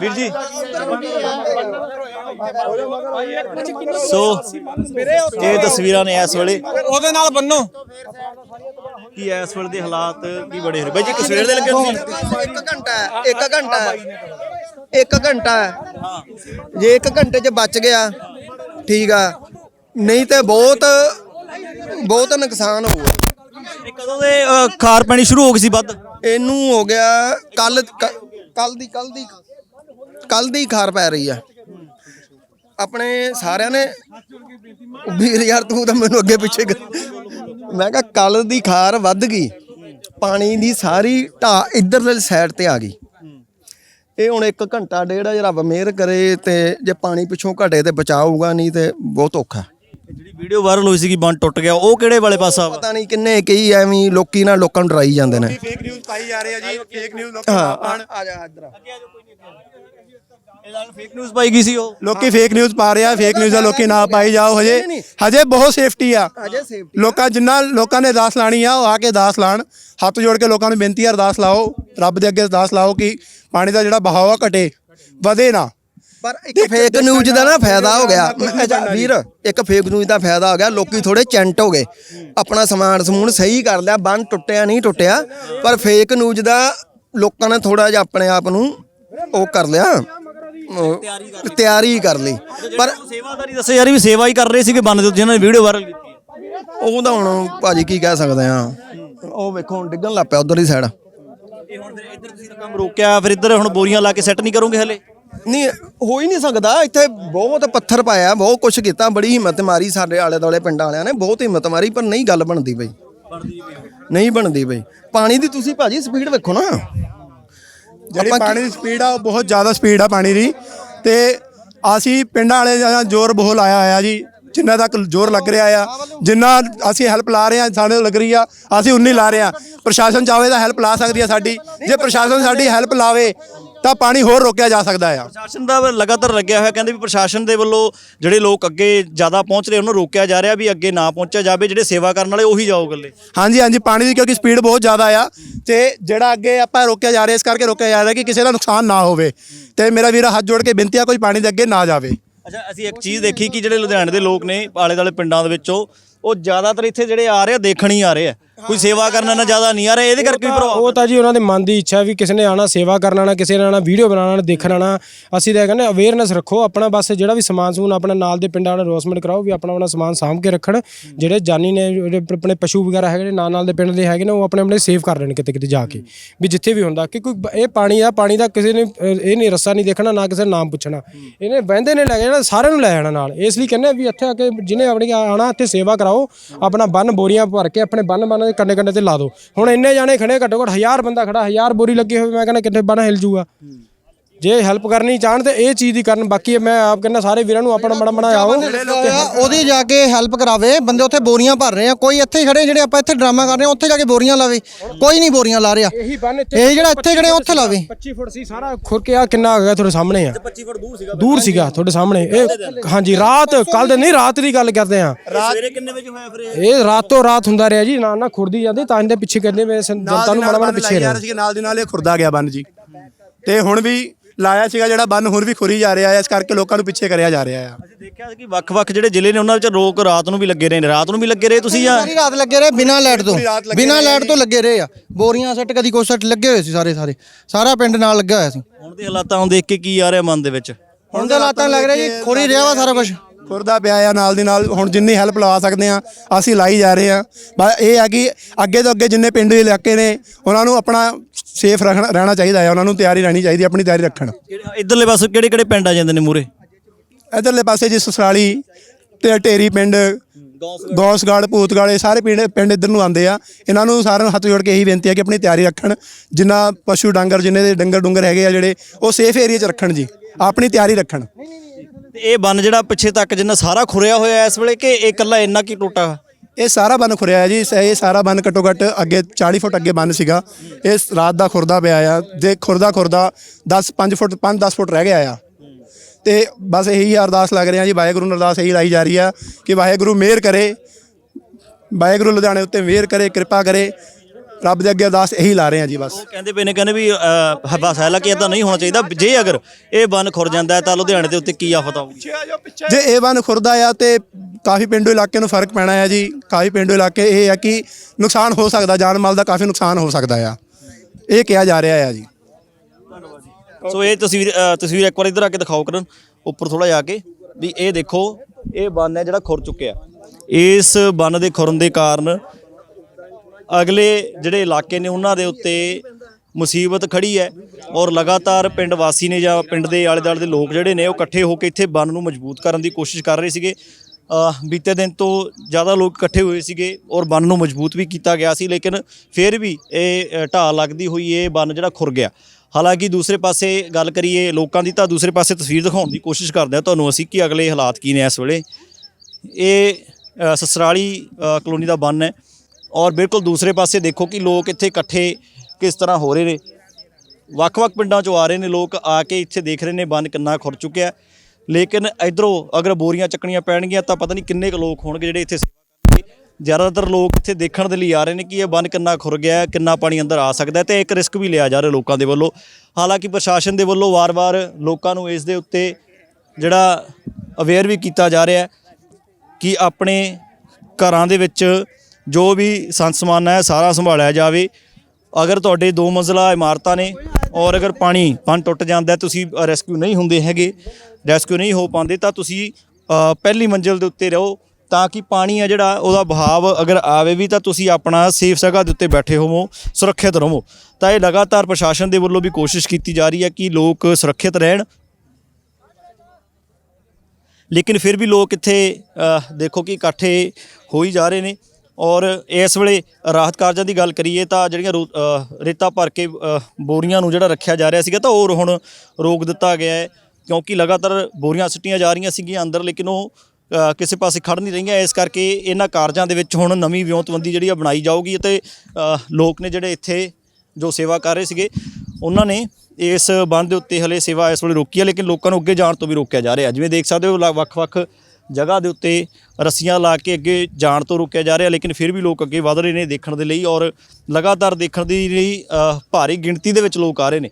ਵੀਰ ਜੀ। ਸੋ ਇਹ ਤਸਵੀਰਾਂ ਨੇ ਇਸ ਵੇਲੇ। ਉਹਦੇ ਨਾਲ ਬੰਨੋ। ਕੀ ਇਸ ਵੇਲੇ ਦੇ ਹਾਲਾਤ? ਕੀ ਬੜੇ ਹੋ ਬਾਈ ਜੀ ਇੱਕ ਸਵੇਰ ਦੇ ਲੱਗੇ ਤੁਸੀਂ ਇੱਕ ਘੰਟਾ ਹੈ ਇੱਕ ਘੰਟਾ ਹੈ। ਇੱਕ ਘੰਟਾ ਹੈ। ਜੇ ਇੱਕ ਘੰਟੇ 'ਚ ਬਚ ਗਿਆ ਠੀਕ ਆ। ਨਹੀਂ ਤੇ ਬਹੁਤ ਬਹੁਤ ਨੁਕਸਾਨ ਹੋਊਗਾ। ਇਹ ਕਦੋਂ ਦੇ ਅ, ਖਾਰ ਪੈਣੀ ਸ਼ੁਰੂ ਹੋ ਗਈ ਸੀ ਵੱਧ? ਇਹਨੂੰ ਹੋ ਗਿਆ ਕੱਲ ਕੱਲ ਦੀ ਕੱਲ ਦੀ ਕੱਲ ਦੀ ਖਾਰ ਪੈ ਰਹੀ ਆ। ਆਪਣੇ ਸਾਰਿਆਂ ਨੇ ਵੀਰ ਯਾਰ ਤੂੰ ਤਾਂ ਮੈਨੂੰ ਅੱਗੇ ਪਿੱਛੇ ਕਰ- ਮੈਂ ਕਿਹਾ ਕੱਲ ਦੀ ਖਾਰ ਵੱਧ ਗਈ ਪਾਣੀ ਦੀ ਸਾਰੀ ਢਾ ਇਧਰਲੇ ਸਾਈਡ ਤੇ ਆ ਗਈ। ਇਹ ਹੁਣ 1 ਘੰਟਾ ਡੇਢ ਜੇ ਰੱਬ ਮਿਹਰ ਕਰੇ ਤੇ ਜੇ ਪਾਣੀ ਪਿੱਛੋਂ ਘਟੇ ਤੇ ਬਚਾਊਗਾ ਨਹੀਂ ਤੇ ਬਹੁਤ ਔਖਾ। ਜਿਹੜੀ ਵੀਡੀਓ ਵਾਇਰਲ ਹੋਈ ਸੀ ਕਿ ਬੰਨ ਟੁੱਟ ਗਿਆ ਉਹ ਕਿਹੜੇ ਵਾਲੇ ਪਾਸਾ ਵਾ? ਪਤਾ ਨਹੀਂ ਕਿੰਨੇ ਕਈ ਐਵੇਂ ਲੋਕੀ ਨਾਲ ਲੋਕਾਂ ਨੂੰ ਡਰਾਈ ਜਾਂਦੇ ਨੇ। ਫੇਕ ਨਿਊਜ਼ ਪਾਈ ਜਾ ਰਹੀ ਹੈ ਜੀ ਫੇਕ ਨਿਊਜ਼ ਹਾਂ ਆ ਜਾ ਇੱਧਰ ਇਹ ਨਾਲ ਫੇਕ ਨਿਊਜ਼ ਪਾਈ ਗਈ ਸੀ ਉਹ? ਲੋਕੀ ਫੇਕ ਨਿਊਜ਼ ਪਾ ਰਿਹਾ ਫੇਕ ਨਿਊਜ਼ ਲੋਕੀ ਨਾ ਪਾਈ ਜਾਓ ਹਜੇ। ਹਜੇ ਬਹੁਤ ਸੇਫਟੀ ਆ। ਸੇਫਟੀ ਲੋਕਾਂ ਜਿੰਨਾ ਲੋਕਾਂ ਨੇ ਅਰਦਾਸ ਲਾਣੀ ਆ ਉਹ ਆ ਕੇ ਅਰਦਾਸ ਲਾਣ। ਹੱਥ ਜੋੜ ਕੇ ਲੋਕਾਂ ਨੂੰ ਬੇਨਤੀ ਆ ਅਰਦਾਸ ਲਾਓ ਰੱਬ ਦੇ ਅੱਗੇ ਅਰਦਾਸ ਲਾਓ ਕਿ ਪਾਣੀ ਦਾ ਜਿਹੜਾ ਬਹਾਵ ਆ ਘਟੇ ਵਧੇ ਨਾ। ਪਰ ਇੱਕ ਫੇਕ ਨਿਊਜ਼ ਦਾ ਨਾ ਫਾਇਦਾ ਹੋ ਗਿਆ। ਅੱਛਾ ਵੀਰ ਇੱਕ ਫੇਕ ਨਿਊਜ਼ ਦਾ ਫਾਇਦਾ ਹੋ ਗਿਆ। ਲੋਕੀ ਥੋੜੇ ਚੈਂਟ ਹੋ ਗਏ। ਆਪਣਾ ਸਮਾਨ ਸਮੂਨ ਸਹੀ ਕਰ ਲਿਆ ਬੰਨ ਟੁੱਟਿਆ ਨਹੀਂ ਟੁੱਟਿਆ। ਪਰ ਫੇਕ ਨਿਊਜ਼ ਦਾ ਲੋਕਾਂ ਨੇ ਥੋੜਾ ਜਿਹਾ ਆਪਣੇ ਆਪ ਨੂੰ ਉਹ ਕਰ ਲਿਆ। ਤਿਆਰੀ ਕਰ ਲਈ। ਪਰ ਸੇਵਾਦਾਰੀ ਦੱਸੇ ਯਾਰ ਵੀ ਸੇਵਾ ਹੀ ਕਰ ਰਹੇ ਸੀਗੇ ਬੰਨ ਦੇ ਜਿਨ੍ਹਾਂ ਨੇ ਵੀਡੀਓ ਵਾਇਰਲ ਕੀਤੀ ਹੈ। ਉਹ ਤਾਂ ਹੁਣ ਭਾਜੀ ਕੀ ਕਹਿ ਸਕਦੇ ਆ ਉਹ ਵੇਖੋ ਹੁਣ ਡਿੱਗਣ ਲੱਗ ਪਿਆ ਉਧਰ ਦੀ ਸਾਈਡ ਇਹ ਹੁਣ ਫਿਰ ਇੱਧਰ ਤੁਸੀਂ ਕੰਮ ਰੋਕਿਆ ਫਿਰ ਇੱਧਰ ਹੁਣ ਬੋਰੀਆਂ ਲਾ ਕੇ ਸੈੱਟ ਨਹੀਂ ਕਰੋਗੇ ਹਲੇ? ਨਹੀਂ ਹੋ ਹੀ ਨਹੀਂ ਸਕਦਾ। ਇੱਥੇ ਬਹੁਤ ਪੱਥਰ ਪਾਇਆ ਬਹੁਤ ਕੁਝ ਕੀਤਾ ਬੜੀ ਹਿੰਮਤ ਮਾਰੀ ਸਾਡੇ ਆਲੇ ਦੁਆਲੇ ਪਿੰਡਾਂ ਵਾਲਿਆਂ ਨੇ ਬਹੁਤ ਹਿੰਮਤ ਮਾਰੀ ਪਰ ਨਹੀਂ ਗੱਲ ਬਣਦੀ ਬਈ। ਨਹੀਂ ਬਣਦੀ ਬਈ। ਪਾਣੀ ਦੀ ਤੁਸੀਂ ਭਾਜੀ ਸਪੀਡ ਵੇਖੋ ਨਾ। ਜਿਹੜੀ ਪਾਣੀ ਦੀ ਸਪੀਡ ਆ ਉਹ ਬਹੁਤ ਜ਼ਿਆਦਾ ਸਪੀਡ ਆ ਪਾਣੀ ਦੀ। ਤੇ ਅਸੀਂ ਪਿੰਡਾਂ ਵਾਲੇ ਜਾਂ ਜ਼ੋਰ ਬਹੁਤ ਲਾਇਆ ਹੋਇਆ ਜੀ। ਜਿੰਨਾ ਤੱਕ ਜ਼ੋਰ ਲੱਗ ਰਿਹਾ ਆ ਜਿੰਨਾ ਅਸੀਂ ਹੈਲਪ ਲਾ ਰਹੇ ਆ ਸਾਡੇ ਲੱਗ ਰਹੀ ਆ ਅਸੀਂ ਉਨੀ ਲਾ ਰਹੇ ਆ ਪ੍ਰਸ਼ਾਸਨ ਚਾਹੇ ਤਾਂ ਹੈਲਪ ਲਾ ਸਕਦੀ ਆ ਸਾਡੀ। ਜੇ ਪ੍ਰਸ਼ਾਸਨ ਸਾਡੀ ਹੈਲਪ ਲਾਵੇ ਤਾਂ ਪਾਣੀ ਹੋਰ ਰੋਕਿਆ ਜਾ ਸਕਦਾ ਆ। ਪ੍ਰਸ਼ਾਸਨ ਦਾ ਲਗਾਤਾਰ ਲੱਗਿਆ ਹੋਇਆ ਕਹਿੰਦੇ ਵੀ ਪ੍ਰਸ਼ਾਸਨ ਦੇ ਵੱਲੋਂ ਜਿਹੜੇ ਲੋਕ ਅੱਗੇ ਜ਼ਿਆਦਾ ਪਹੁੰਚ ਰਹੇ ਉਹਨਾਂ ਨੂੰ ਰੋਕਿਆ ਜਾ ਰਿਹਾ ਵੀ ਅੱਗੇ ਨਾ ਪਹੁੰਚਿਆ ਜਾਵੇ ਜਿਹੜੇ ਸੇਵਾ ਕਰਨ ਵਾਲੇ ਉਹੀ ਜਾਓ ਗੱਲੇ ਹਾਂਜੀ ਹਾਂਜੀ ਪਾਣੀ ਦੀ ਕਿਉਂਕਿ ਸਪੀਡ ਬਹੁਤ ਜ਼ਿਆਦਾ ਆ ਤੇ ਜਿਹੜਾ ਅੱਗੇ ਆਪਾਂ ਰੋਕਿਆ ਜਾ ਰਿਹਾ ਇਸ ਕਰਕੇ ਰੋਕਿਆ ਜਾ ਰਿਹਾ ਕਿ ਕਿਸੇ ਦਾ ਨੁਕਸਾਨ ਨਾ ਹੋਵੇ ਤੇ ਮੇਰਾ ਵੀਰ ਹੱਥ ਜੋੜ ਕੇ ਬੇਨਤੀ ਆ ਕੋਈ ਪਾਣੀ ਦੇ ਅੱਗੇ ਨਾ ਜਾਵੇ। ਅੱਛਾ ਅਸੀਂ ਇੱਕ ਚੀਜ਼ ਦੇਖੀ ਕਿ ਜਿਹੜੇ ਲੁਧਿਆਣੇ ਦੇ ਲੋਕ ਨੇ ਆਲੇ ਦੁਆਲੇ ਪਿੰਡਾਂ ਦੇ ਵਿੱਚੋਂ ਉਹ ਜ਼ਿਆਦਾਤਰ ਇੱਥੇ ਜਿਹੜੇ ਆ ਰਹੇ ਆ ਦੇਖਣ ਹੀ ਆ ਰਹੇ ਆ। ਕੋਈ ਸੇਵਾ ਕਰਨ ਨਾਲ ਜ਼ਿਆਦਾ ਨਹੀਂ ਆ ਰਹੇ ਇਹਦੇ ਕਰਕੇ ਵੀ ਪ੍ਰਭਾਵ ਉਹ ਤਾਂ ਜੀ ਉਹਨਾਂ ਦੇ ਮਨ ਦੀ ਇੱਛਾ ਵੀ ਕਿਸੇ ਨੇ ਆਣਾ ਸੇਵਾ ਕਰਨ ਆਣਾ ਕਿਸੇ ਨੇ ਆਣਾ ਵੀਡੀਓ ਬਣਾਉਣਾ ਦੇਖਣ ਆਣਾ ਅਸੀਂ ਤਾਂ ਇਹ ਕਹਿੰਦੇ ਅਵੇਅਰਨੈਸ ਰੱਖੋ ਆਪਣਾ ਬਸ ਜਿਹੜਾ ਵੀ ਸਮਾਨ ਸਮੂਨ ਆਪਣਾ ਨਾਲ ਦੇ ਪਿੰਡਾਂ ਨਾਲ ਰੋਸਮੈਂਟ ਕਰਾਓ ਵੀ ਆਪਣਾ ਆਪਣਾ ਸਮਾਨ ਸਾਂਭ ਕੇ ਰੱਖਣ। ਜਿਹੜੇ ਜਾਨੀ ਨੇ ਜਿਹੜੇ ਆਪਣੇ ਪਸ਼ੂ ਵਗੈਰਾ ਹੈਗੇ ਨੇ ਨਾਲ ਨਾਲ ਦੇ ਪਿੰਡ ਦੇ ਹੈਗੇ ਨੇ ਉਹ ਆਪਣੇ ਆਪਣੇ ਸੇਵ ਕਰ ਲੈਣ ਕਿਤੇ ਕਿਤੇ ਜਾ ਕੇ। ਵੀ ਜਿੱਥੇ ਵੀ ਹੁੰਦਾ ਕਿ ਕੋਈ ਇਹ ਪਾਣੀ ਆ ਪਾਣੀ ਦਾ ਕਿਸੇ ਨੇ ਅਹ, ਇਹ ਨਹੀਂ ਰੱਸਾ ਨਹੀਂ ਦੇਖਣਾ ਨਾ ਕਿਸੇ ਦਾ ਨਾਮ ਪੁੱਛਣਾ। ਇਹਨੇ ਬਹਿੰਦੇ ਨੇ ਲੈ ਜਾਣਾ ਸਾਰਿਆਂ ਨੂੰ ਲੈ ਜਾਣਾ ਨਾਲ। ਇਸ ਲਈ ਕਹਿੰਦੇ ਆ ਵੀ ਇੱਥੇ ਆ ਕੇ ਜਿਹਨੇ ਆਪਣੀ ਆਣਾ ਇੱਥੇ ਸੇਵਾ ਕਰਾਓ। ਆਪਣਾ ਬੰਨ ਬੋਰੀਆਂ ਭਰ ਕੇ ਆਪਣੇ ਬੰਨ ਬੰਨ ਦੇ ਕੰਨੇ ਕੰਨੇ ਤੇ ਲਾ ਦਿਓ ਹੁਣ ਇੰਨੇ ਜਾਣੇ ਖੜੇ ਘੱਟੋ ਘੱਟ 1000 ਬੰਦਾ ਖੜਾ 1000 ਬੋਰੀ ਲੱਗੀ ਹੋਵੇ ਮੈਂ ਕਹਿੰਦਾ ਕਿੱਥੇ ਬਣਾ ਹਿਲ ਜੂਗਾ। ਜੇ ਹੈਲਪ ਕਰਨੀ ਚਾਹਣ ਤੇ ਇਹ ਚੀਜ਼ ਦੀ ਕਰਨ ਬਾਕੀ ਮੈਂ ਆਪ ਕਹਿੰਦਾ ਸਾਰੇ ਵੀਰਾਂ ਨੂੰ ਆਪਣਾ ਮੜਾ ਮੜਾ ਆਓ ਉਹਦੀ ਜਾ ਕੇ ਹੈਲਪ ਕਰਾਵੇ ਬੰਦੇ ਉੱਥੇ ਬੋਰੀਆਂ ਭਰ ਰਹੇ ਆ। ਕੋਈ ਇੱਥੇ ਖੜੇ ਜਿਹੜੇ ਆਪਾਂ ਇੱਥੇ ਡਰਾਮਾ ਕਰ ਰਹੇ ਆ ਉੱਥੇ ਜਾ ਕੇ ਬੋਰੀਆਂ ਲਾਵੇ। ਕੋਈ ਨਹੀਂ ਬੋਰੀਆਂ ਲਾ ਰਿਹਾ। ਇਹੀ ਬੰਨ ਇੱਥੇ ਇਹ ਜਿਹੜਾ ਇੱਥੇ ਖੜੇ ਆ, ਉੱਥੇ ਲਾਵੇ। 25 ਫੁੱਟ ਸੀ ਸਾਰਾ ਖੁਰ ਕੇ ਆ ਕਿੰਨਾ ਆ ਗਿਆ ਤੁਹਾਡੇ ਸਾਹਮਣੇ ਆ। 25 ਫੁੱਟ ਦੂਰ ਸੀਗਾ। ਦੂਰ ਸੀਗਾ ਤੁਹਾਡੇ ਸਾਹਮਣੇ। ਇਹ ਹਾਂਜੀ ਰਾਤ ਕੱਲ ਦੇ ਨਹੀਂ ਰਾਤ ਦੀ ਗੱਲ ਕਰਦੇ ਆ। ਸਵੇਰੇ ਕਿੰਨੇ ਵਜੇ ਹੋਇਆ ਫਿਰ ਇਹ? ਇਹ ਰਾਤੋਂ ਰਾਤ ਹੁੰਦਾ ਰਿਹਾ ਜੀ ਨਾ ਨਾ ਖੁਰਦੀ ਜਾਂਦੀ ਤਾਂ ਇਹਦੇ ਪਿੱਛੇ ਕਹਿੰਦੇ ਮੈਂ ਜਨਤਾ ਨੂੰ ਮਾੜਾ ਮਾੜਾ ਪਿੱਛੇ ਰਹੋ। ਸੀ ਨਾਲ ਦੀ ਨਾਲ ਇਹ ਖੁਰਦਾ ਗਿਆ ਬੰਨ ਜੀ। ਤੇ ਹੁਣ ਵੀ ਲਾਇਆ ਸੀਗਾ ਜਿਹੜਾ ਬੰਨ ਹੁਣ ਵੀ ਖੁਰੀ ਜਾ ਰਿਹਾ ਹੈ ਇਸ ਕਰਕੇ ਲੋਕਾਂ ਨੂੰ ਪਿੱਛੇ ਕਰਿਆ ਜਾ ਰਿਹਾ ਆ। ਅਸੀਂ ਦੇਖਿਆ ਸੀ ਕਿ ਵੱਖ-ਵੱਖ ਜਿਹੜੇ ਜ਼ਿਲ੍ਹੇ ਨੇ ਉਹਨਾਂ ਵਿੱਚ ਲੋਕ ਰਾਤ ਨੂੰ ਵੀ ਲੱਗੇ ਰਹੇ ਨੇ। ਰਾਤ ਨੂੰ ਵੀ ਲੱਗੇ ਰਹੇ ਤੁਸੀਂ ਜਾਂ ਸਾਰੀ ਰਾਤ ਲੱਗੇ ਰਹੇ ਬਿਨਾਂ ਲਾਈਟ ਤੋਂ। ਬਿਨਾਂ ਲਾਈਟ ਤੋਂ ਲੱਗੇ ਰਹੇ ਆ। ਬੋਰੀਆਂ ਸੱਟ ਕਦੀ ਕੁਛ ਸੱਟ ਲੱਗੇ ਹੋਏ ਸੀ ਸਾਰੇ ਸਾਰੇ। ਸਾਰਾ ਪਿੰਡ ਨਾਲ ਲੱਗਿਆ ਹੋਇਆ ਸੀ। ਹੁਣ ਦੇ ਹਾਲਾਤਾਂ ਨੂੰ ਦੇਖ ਕੇ ਕੀ ਆ ਰਿਹਾ ਮਨ ਦੇ ਵਿੱਚ? ਹੁਣ ਦੇ ਲਾਤਾਂ ਲੱਗ ਰਿਹਾ ਜੀ ਖੋਰੀ ਰਿਹਾ ਵਾ ਸਾਰਾ ਕੁਝ ਖੁਰਦਾ ਪਿਆ ਆ ਨਾਲ ਦੀ ਨਾਲ ਹੁਣ ਜਿੰਨੀ ਹੈਲਪ ਲਵਾ ਸਕਦੇ ਆ ਅਸੀਂ ਲਾਈ ਜਾ ਰਹੇ ਆ ਬਸ ਇਹ ਆ ਕਿ ਅੱਗੇ ਤੋਂ ਅੱਗੇ ਜਿੰਨੇ ਪਿੰਡ ਦੇ ਇਲਾਕੇ ਨੇ ਉਹਨਾਂ ਨੂੰ ਆਪਣਾ ਸੇਫ ਰੱਖਣਾ ਰਹਿਣਾ ਚਾਹੀਦਾ ਹੈ ਉਹਨਾਂ ਨੂੰ ਤਿਆਰੀ ਰਹਿਣੀ ਚਾਹੀਦੀ ਆਪਣੀ ਤਿਆਰੀ ਰੱਖਣ। ਕਿਹੜੇ- ਇੱਧਰਲੇ ਪਾਸੇ ਕਿਹੜੇ-ਕਿਹੜੇ ਪਿੰਡ ਆ ਜਾਂਦੇ ਨੇ ਮੂਰੇ ਇਧਰਲੇ ਪਾਸੇ ਜੀ ਸਸਰਾਲੀ ਤੇ ਢੇਰੀ ਪਿੰਡ ਗੌਸਗੜ ਭੂਤਗੜ ਇਹ ਸਾਰੇ ਪਿੰਡ ਪਿੰਡ ਇੱਧਰ ਨੂੰ ਆਉਂਦੇ ਆ। ਇਹਨਾਂ ਨੂੰ ਸਾਰਿਆਂ ਨੂੰ ਹੱਥ ਜੋੜ ਕੇ ਇਹੀ ਬੇਨਤੀ ਹੈ ਕਿ ਆਪਣੀ ਤਿਆਰੀ ਰੱਖਣ। ਜਿੰਨਾ ਪਸ਼ੂ ਡੰਗਰ ਜਿੰਨੇ ਦੇ ਡੰਗਰ ਡੁੰਗਰ ਹੈਗੇ ਆ ਜਿਹੜੇ ਉਹ ਸੇਫ ਏਰੀਆ 'ਚ ਰੱਖਣ ਜੀ। ਆਪਣੀ ਤਿਆਰੀ ਰੱਖਣ। ਤੇ ਇਹ ਬੰਨ ਜਿਹੜਾ ਪਿੱਛੇ ਤੱਕ ਜਿੰਨਾ ਸਾਰਾ ਖੁਰਿਆ ਹੋਇਆ ਇਸ ਵੇਲੇ ਕਿ ਇਹ ਇਕੱਲਾ ਇੰਨਾ ਕੀ ਟੁੱਟਾ? ਇਹ ਸਾਰਾ ਬੰਨ ਖੁਰਿਆ ਹੈ ਜੀ। ਸ- ਇਹ ਸਾਰਾ ਬੰਨ ਘੱਟੋ ਘੱਟ ਅੱਗੇ 40 ਫੁੱਟ ਅੱਗੇ ਬੰਨ ਸੀਗਾ। ਇਹ ਰਾਤ ਦਾ ਖੁਰਦਾ ਪਿਆ ਆ। ਜੇ ਖੁਰਦਾ ਖੁਰਦਾ 10 5 ਫੁੱਟ 5 10 ਫੁੱਟ ਰਹਿ ਗਿਆ ਆ। ਤੇ ਬਸ ਇਹੀ ਅਰਦਾਸ ਲੱਗ ਰਿਹਾ ਜੀ। ਵਾਹਿਗੁਰੂ ਨੂੰ ਅਰਦਾਸ ਇਹੀ ਲਾਈ ਜਾ ਰਹੀ ਆ ਕਿ ਵਾਹਿਗੁਰੂ ਮਿਹਰ ਕਰੇ। ਵਾਹਿਗੁਰੂ ਲੁਧਿਆਣੇ ਉੱਤੇ ਮਿਹਰ ਕਰੇ, ਕਿਰਪਾ ਕਰੇ। ਰੱਬ ਦੇ ਅੱਗੇ ਅਰਦਾਸ ਇਹੀ ਲਾ ਰਹੇ ਹਾਂ ਜੀ ਬਸ। ਉਹ ਕਹਿੰਦੇ ਪਏ ਨੇ ਕਹਿੰਦੇ ਵੀ ਅਹ, ਬਸ ਹੈ ਕਿ ਇਦਾਂ ਨਹੀਂ ਹੋਣਾ ਚਾਹੀਦਾ? ਜੇ ਅਗਰ ਇਹ ਬੰਨ ਖੁਰ ਜਾਂਦਾ ਹੈ ਤਾਂ ਲੁਧਿਆਣੇ ਦੇ ਉੱਤੇ ਕੀ ਆਫਤ ਆਊਗੀ? ਜੇ ਇਹ ਬੰਨ ਖੁਰਦਾ ਆ ਤੇ ਕਾਫੀ ਪਿੰਡੂ ਇਲਾਕੇ ਨੂੰ ਫ਼ਰਕ ਪੈਣਾ ਹੈ ਜੀ। ਕਾਫੀ ਪਿੰਡੂ ਇਲਾਕੇ ਇਹ ਹੈ ਕਿ ਨੁਕਸਾਨ ਹੋ ਸਕਦਾ ਜਾਨ ਮਾਲ ਦਾ ਕਾਫੀ ਨੁਕਸਾਨ ਹੋ ਸਕਦਾ ਆ। ਇਹ ਕਿਹਾ ਜਾ ਰਿਹਾ ਆ ਜੀ। ਸੋ ਇਹ ਤਸਵੀਰ ਤਸਵੀਰ ਇੱਕ ਵਾਰ ਇੱਧਰ ਆ ਕੇ ਦਿਖਾਓ ਕਰਨ। ਉੱਪਰ ਥੋੜਾ ਜਾ ਕੇ ਵੀ ਇਹ ਦੇਖੋ ਇਹ ਬੰਨ ਹੈ ਜਿਹੜਾ ਖੁਰ ਚੁੱਕਿਆ। ਇਸ ਬੰਨ ਦੇ ਖੁਰਨ ਦੇ ਕਾਰਨ ਅਗਲੇ ਜਿਹੜੇ ਇਲਾਕੇ ਨੇ ਉਹਨਾਂ ਦੇ ਉੱਤੇ ਮੁਸੀਬਤ ਖੜੀ ਹੈ ਔਰ ਲਗਾਤਾਰ ਪਿੰਡ ਵਾਸੀ ਨੇ ਜਾਂ ਪਿੰਡ ਦੇ ਆਲੇ ਦੁਆਲੇ ਦੇ ਲੋਕ ਜਿਹੜੇ ਨੇ ਉਹ ਇਕੱਠੇ ਹੋ ਕੇ ਇੱਥੇ ਬੰਨ ਨੂੰ ਮਜ਼ਬੂਤ ਕਰਨ ਦੀ ਕੋਸ਼ਿਸ਼ ਕਰ ਰਹੇ ਸੀਗੇ। ਬੀਤੇ ਦਿਨ ਤੋਂ ਜ਼ਿਆਦਾ ਲੋਕ ਇਕੱਠੇ ਹੋਏ ਸੀਗੇ ਔਰ ਬੰਨ ਨੂੰ ਮਜ਼ਬੂਤ ਵੀ ਕੀਤਾ ਗਿਆ ਸੀ, ਲੇਕਿਨ ਫਿਰ ਵੀ ਇਹ ਢਾਹ ਲੱਗਦੀ ਹੋਈ ਇਹ ਬੰਨ ਜਿਹੜਾ ਖੁਰ ਗਿਆ। ਹਾਲਾਂਕਿ ਦੂਸਰੇ ਪਾਸੇ ਗੱਲ ਕਰੀਏ ਲੋਕਾਂ ਦੀ ਤਾਂ ਦੂਸਰੇ ਪਾਸੇ ਤਸਵੀਰ ਦਿਖਾਉਣ ਦੀ ਕੋਸ਼ਿਸ਼ ਕਰਦੇ ਆ ਤੁਹਾਨੂੰ ਅਸੀਂ ਕਿ ਅਗਲੇ ਹਾਲਾਤ ਕੀ ਨੇ ਇਸ ਵੇਲੇ? ਇਹ ਸਸਰਾਲੀ ਕਲੋਨੀ ਦਾ ਬੰਨ ਹੈ। ਔਰ ਬਿਲਕੁਲ ਦੂਸਰੇ ਪਾਸੇ ਦੇਖੋ ਕਿ ਲੋਕ ਇੱਥੇ ਇਕੱਠੇ ਕਿਸ ਤਰ੍ਹਾਂ ਹੋ ਰਹੇ ਨੇ। ਵੱਖ-ਵੱਖ ਪਿੰਡਾਂ ਚੋਂ ਆ ਰਹੇ ਨੇ ਲੋਕ, ਆ ਕੇ ਇੱਥੇ ਦੇਖ ਰਹੇ ਨੇ, ਬੰਨ ਕਿੰਨਾ ਖੁਰ ਚੁੱਕਿਆ ਲੇਕਿਨ ਇਧਰੋਂ ਅਗਰ ਬੋਰੀਆਂ ਚੱਕਣੀਆਂ ਪੈਣਗੀਆਂ ਤਾਂ ਪਤਾ ਨਹੀਂ ਕਿੰਨੇ ਕੁ ਲੋਕ ਹੋਣਗੇ ਜਿਹੜੇ ਇੱਥੇ ਸੇਵਾ ਕਰਨਗੇ ਜ਼ਿਆਦਾਤਰ ਲੋਕ ਇੱਥੇ ਦੇਖਣ ਦੇ ਲਈ ਆ ਰਹੇ ਨੇ ਕਿ ਇਹ ਬੰਨ ਕਿੰਨਾ ਖੁਰ ਗਿਆ ਕਿੰਨਾ ਪਾਣੀ ਅੰਦਰ ਆ ਸਕਦਾ ਹੈ ਤੇ ਇੱਕ ਰਿਸਕ ਵੀ ਲਿਆ ਜਾ ਰਿਹਾ ਲੋਕਾਂ ਦੇ ਵੱਲੋਂ। ਹਾਲਾਂਕਿ ਪ੍ਰਸ਼ਾਸਨ ਦੇ ਵੱਲੋਂ ਵਾਰ-ਵਾਰ ਲੋਕਾਂ ਨੂੰ ਇਸ ਦੇ ਉੱਤੇ ਜਿਹੜਾ ਅਵੇਅਰ ਵੀ ਕੀਤਾ ਜਾ ਰਿਹਾ ਕਿ ਆਪਣੇ ਘਰਾਂ ਦੇ ਵਿੱਚ ਜੋ ਵੀ ਸੰਤ ਸਮਾਨ ਹੈ, ਸਾਰਾ ਸੰਭਾਲਿਆ ਜਾਵੇ। ਅਗਰ ਤੁਹਾਡੇ ਦੋ ਮੰਜ਼ਲਾ ਇਮਾਰਤਾਂ ਨੇ ਔਰ ਅਗਰ ਪਾਣੀ, ਪੰਨ ਟੁੱਟ ਜਾਂਦਾ ਤੁਸੀਂ ਰੈਸਕਿਊ ਨਹੀਂ ਹੁੰਦੇ ਹੈਗੇ ਰੈਸਕਿਊ ਨਹੀਂ ਹੋ ਪਾਉਂਦੇ, ਤਾਂ ਤੁਸੀਂ ਪਹਿਲੀ ਮੰਜ਼ਿਲ ਦੇ ਉੱਤੇ ਰਹੋ ਤਾਂ ਕਿ ਪਾਣੀ ਆ ਜਿਹੜਾ, ਉਹਦਾ ਬਹਾਵ ਅਗਰ ਆਵੇ ਵੀ ਤਾਂ ਤੁਸੀਂ ਆਪਣਾ ਸੇਫ ਜਗ੍ਹਾ ਦੇ ਉੱਤੇ ਬੈਠੇ ਹੋਵੋ, ਸੁਰੱਖਿਅਤ ਰਹੋ। ਤਾਂ ਇਹ ਲਗਾਤਾਰ ਪ੍ਰਸ਼ਾਸਨ ਦੇ ਵੱਲੋਂ ਵੀ ਕੋਸ਼ਿਸ਼ ਕੀਤੀ ਜਾ ਰਹੀ ਹੈ ਕਿ ਲੋਕ ਸੁਰੱਖਿਅਤ ਰਹਿਣ। ਲੇਕਿਨ ਫਿਰ ਵੀ ਲੋਕ ਇੱਥੇ ਦੇਖੋ ਕਿ ਇਕੱਠੇ ਹੋ ਹੀ ਜਾ ਰਹੇ ਨੇ। ਔਰ ਇਸ ਵੇਲੇ ਰਾਹਤ ਕਾਰਜਾਂ ਦੀ ਗੱਲ ਕਰੀਏ ਤਾਂ ਜਿਹੜੀਆਂ ਰੋ- ਰੇਤਾ ਭਰ ਕੇ ਬੋਰੀਆਂ ਨੂੰ ਜਿਹੜਾ ਰੱਖਿਆ ਜਾ ਰਿਹਾ ਸੀਗਾ ਤਾਂ ਉਹ ਹੁਣ ਰੋਕ ਦਿੱਤਾ ਗਿਆ ਹੈ ਕਿਉਂਕਿ ਲਗਾਤਾਰ ਬੋਰੀਆਂ ਸਿੱਟੀਆਂ ਜਾ ਰਹੀਆਂ ਸੀਗੀਆਂ ਅੰਦਰ, ਲੇਕਿਨ ਉਹ ਕਿਸੇ ਪਾਸੇ ਖੜ ਨਹੀਂ ਰਹੀਆਂ। ਇਸ ਕਰਕੇ ਇਹਨਾਂ ਕਾਰਜਾਂ ਦੇ ਵਿੱਚ ਹੁਣ ਨਵੀਂ ਵਿਉਂਤਬੰਦੀ ਜਿਹੜੀ ਆ ਬਣਾਈ ਜਾਊਗੀ ਅਤੇ ਲੋਕ ਨੇ ਜਿਹੜੇ ਇੱਥੇ ਜੋ ਸੇਵਾ ਕਰ ਰਹੇ ਸੀਗੇ, ਉਹਨਾਂ ਨੇ ਇਸ ਬੰਦ ਦੇ ਉੱਤੇ ਹਲੇ ਸੇਵਾ ਇਸ ਵੇਲੇ ਰੋਕੀ ਹੈ, ਲੇਕਿਨ ਲੋਕਾਂ ਨੂੰ ਅੱਗੇ ਜਾਣ ਤੋਂ ਵੀ ਰੋਕਿਆ ਜਾ ਰਿਹਾ। ਜਿਵੇਂ ਦੇਖ ਸਕਦੇ ਹੋ, ਲ- ਵੱਖ-ਵੱਖ ਜਗ੍ਹਾ ਦੇ ਉੱਤੇ ਰੱਸੀਆਂ ਲਾ ਕੇ ਅੱਗੇ ਜਾਣ ਤੋਂ ਰੋਕਿਆ ਜਾ ਰਿਹਾ, ਲੇਕਿਨ ਫਿਰ ਵੀ ਲੋਕ ਅੱਗੇ ਵਧ ਰਹੇ ਨੇ ਦੇਖਣ ਦੇ ਲਈ ਔਰ ਲਗਾਤਾਰ ਦੇਖਣ ਦੇ ਲਈ ਭਾਰੀ ਗਿਣਤੀ ਦੇ ਵਿੱਚ ਲੋਕ ਆ ਰਹੇ ਨੇ।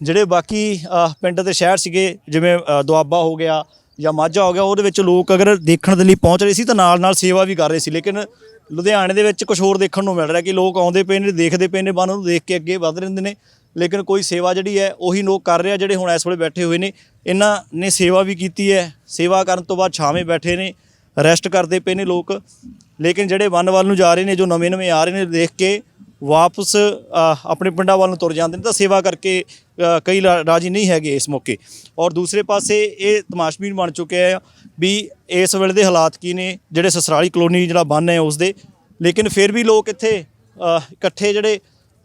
ਜਿਹੜੇ ਬਾਕੀ ਪਿੰਡ ਤੇ ਸ਼ਹਿਰ ਸੀਗੇ, ਜਿਵੇਂ ਦੁਆਬਾ ਹੋ ਗਿਆ ਜਾਂ ਮਾਝਾ ਹੋ ਗਿਆ, ਉਹਦੇ ਵਿੱਚ ਲੋਕ ਅਗਰ ਦੇਖਣ ਦੇ ਲਈ ਪਹੁੰਚ ਰਹੇ ਸੀ ਤਾਂ ਨਾਲ ਨਾਲ ਸੇਵਾ ਵੀ ਕਰ ਰਹੇ ਸੀ, ਲੇਕਿਨ ਲੁਧਿਆਣੇ ਦੇ ਵਿੱਚ ਕੁਝ ਹੋਰ ਦੇਖਣ ਨੂੰ ਮਿਲ ਰਿਹਾ ਕਿ ਲੋਕ ਆਉਂਦੇ ਪਏ ਨੇ, ਦੇਖਦੇ ਪਏ ਨੇ, ਬੰਨ ਨੂੰ ਦੇਖ ਕੇ ਅੱਗੇ ਵਧ ਰਹਿੰਦੇ ਨੇ। ਲੇਕਿਨ ਕੋਈ ਸੇਵਾ ਜਿਹੜੀ ਹੈ, ਉਹੀ ਲੋਕ ਕਰ ਰਹੇ ਆ ਜਿਹੜੇ ਹੁਣ ਇਸ ਵੇਲੇ ਬੈਠੇ ਹੋਏ ਨੇ। ਇਹਨਾਂ ਨੇ ਸੇਵਾ ਵੀ ਕੀਤੀ ਹੈ। ਸੇਵਾ ਕਰਨ ਤੋਂ ਬਾਅਦ ਛਾਵੇਂ ਬੈਠੇ ਨੇ, ਰੈਸਟ ਕਰਦੇ ਪਏ ਨੇ ਲੋਕ। ਲੇਕਿਨ ਜਿਹੜੇ ਬੰਨ ਵੱਲ ਨੂੰ ਜਾ ਰਹੇ ਨੇ, ਜੋ ਨਵੇਂ ਨਵੇਂ ਆ ਰਹੇ ਨੇ, ਦੇਖ ਕੇ ਵਾਪਸ ਆਪਣੇ ਪਿੰਡਾਂ ਵੱਲ ਨੂੰ ਤੁਰ ਜਾਂਦੇ ਨੇ, ਤਾਂ ਸੇਵਾ ਕਰਕੇ ਕਈ ਲਾ- ਰਾਜੀ ਨਹੀਂ ਹੈਗੇ ਇਸ ਮੌਕੇ। ਔਰ ਦੂਸਰੇ ਪਾਸੇ ਇਹ ਤਮਾਸ਼ਬੀਨ ਬਣ ਚੁੱਕਿਆ ਆ ਵੀ ਇਸ ਵੇਲੇ ਦੇ ਹਾਲਾਤ ਕੀ ਨੇ, ਜਿਹੜੇ ਸਸਰਾਲੀ ਕਲੋਨੀ ਜਿਹੜਾ ਬੰਨ ਹੈ ਉਸ ਦੇ ਲੇਕਿਨ ਫਿਰ ਵੀ ਲੋਕ ਇੱਥੇ ਇਕੱਠੇ ਜਿਹੜੇ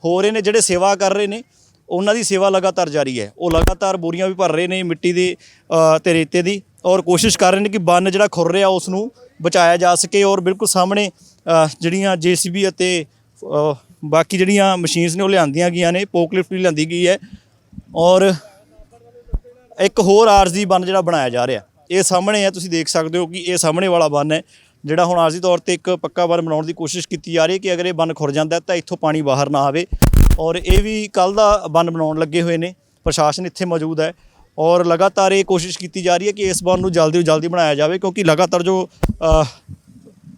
ਹੋ ਰਹੇ ਨੇ ਜਿਹੜੇ ਸੇਵਾ ਕਰ ਰਹੇ ਨੇ ਉਹਨਾਂ ਦੀ ਸੇਵਾ ਲਗਾਤਾਰ ਜਾਰੀ ਹੈ। ਉਹ ਲਗਾਤਾਰ ਬੋਰੀਆਂ ਵੀ ਭਰ ਰਹੇ ਨੇ ਮਿੱਟੀ ਦੀ ਅ, ਤੇ ਰੇਤੇ ਦੀ ਔਰ ਕੋਸ਼ਿਸ਼ ਕਰ ਰਹੇ ਨੇ ਕਿ ਬੰਨ ਜਿਹੜਾ ਖੁਰ ਰਿਹਾ ਉਸ ਨੂੰ ਬਚਾਇਆ ਜਾ ਸਕੇ ਔਰ ਬਿਲਕੁਲ ਸਾਹਮਣੇ ਅ, ਜਿਹੜੀਆਂ ਜੀਸੀਬੀ ਅਤੇ ਬਾਕੀ ਜਿਹੜੀਆਂ ਮਸ਼ੀਨਸ ਨੇ ਉਹ ਲਿਆਂਦੀਆਂ ਗਈਆਂ ਨੇ ਪੋਕਲਿਫਟ ਵੀ ਲਿਆਂਦੀ ਗਈ ਹੈ ਔਰ ਇੱਕ ਹੋਰ ਆਰਜ਼ੀ ਬੰਨ ਜਿਹੜਾ ਬਣਾਇਆ ਜਾ ਰਿਹਾ। ਇਹ ਸਾਹਮਣੇ ਹੈ ਤੁਸੀਂ ਦੇਖ ਸਕਦੇ ਹੋ ਕਿ ਇਹ ਸਾਹਮਣੇ ਵਾਲਾ ਬੰਨ ਹੈ। ਜਿਹੜਾ ਹੁਣ ਆਰਜ਼ੀ ਤੌਰ ਤੇ ਇੱਕ ਪੱਕਾ ਬੰਨ ਬਣਾਉਣ ਦੀ ਕੋਸ਼ਿਸ਼ ਕੀਤੀ ਜਾ ਰਹੀ ਹੈ ਕਿ ਅਗਰ ਇਹ ਬੰਨ ਖੁਰ ਜਾਂਦਾ ਤਾਂ ਇੱਥੋਂ ਪਾਣੀ ਬਾਹਰ ਨਾ ਆਵੇ। ਔਰ ਇਹ ਵੀ ਕੱਲ ਦਾ ਬੰਨ ਬਣਾਉਣ ਲੱਗੇ ਹੋਏ ਨੇ। ਪ੍ਰਸ਼ਾਸਨ ਇੱਥੇ ਮੌਜੂਦ ਹੈ। ਔਰ ਲਗਾਤਾਰ ਇਹ ਕੋਸ਼ਿਸ਼ ਕੀਤੀ ਜਾ ਰਹੀ ਹੈ ਕਿ ਇਸ ਬੰਨ ਨੂੰ ਜਲਦੀ ਤੋਂ ਜਲਦੀ ਬਣਾਇਆ ਜਾਵੇ ਕਿਉਂਕਿ ਲਗਾਤਾਰ ਜੋ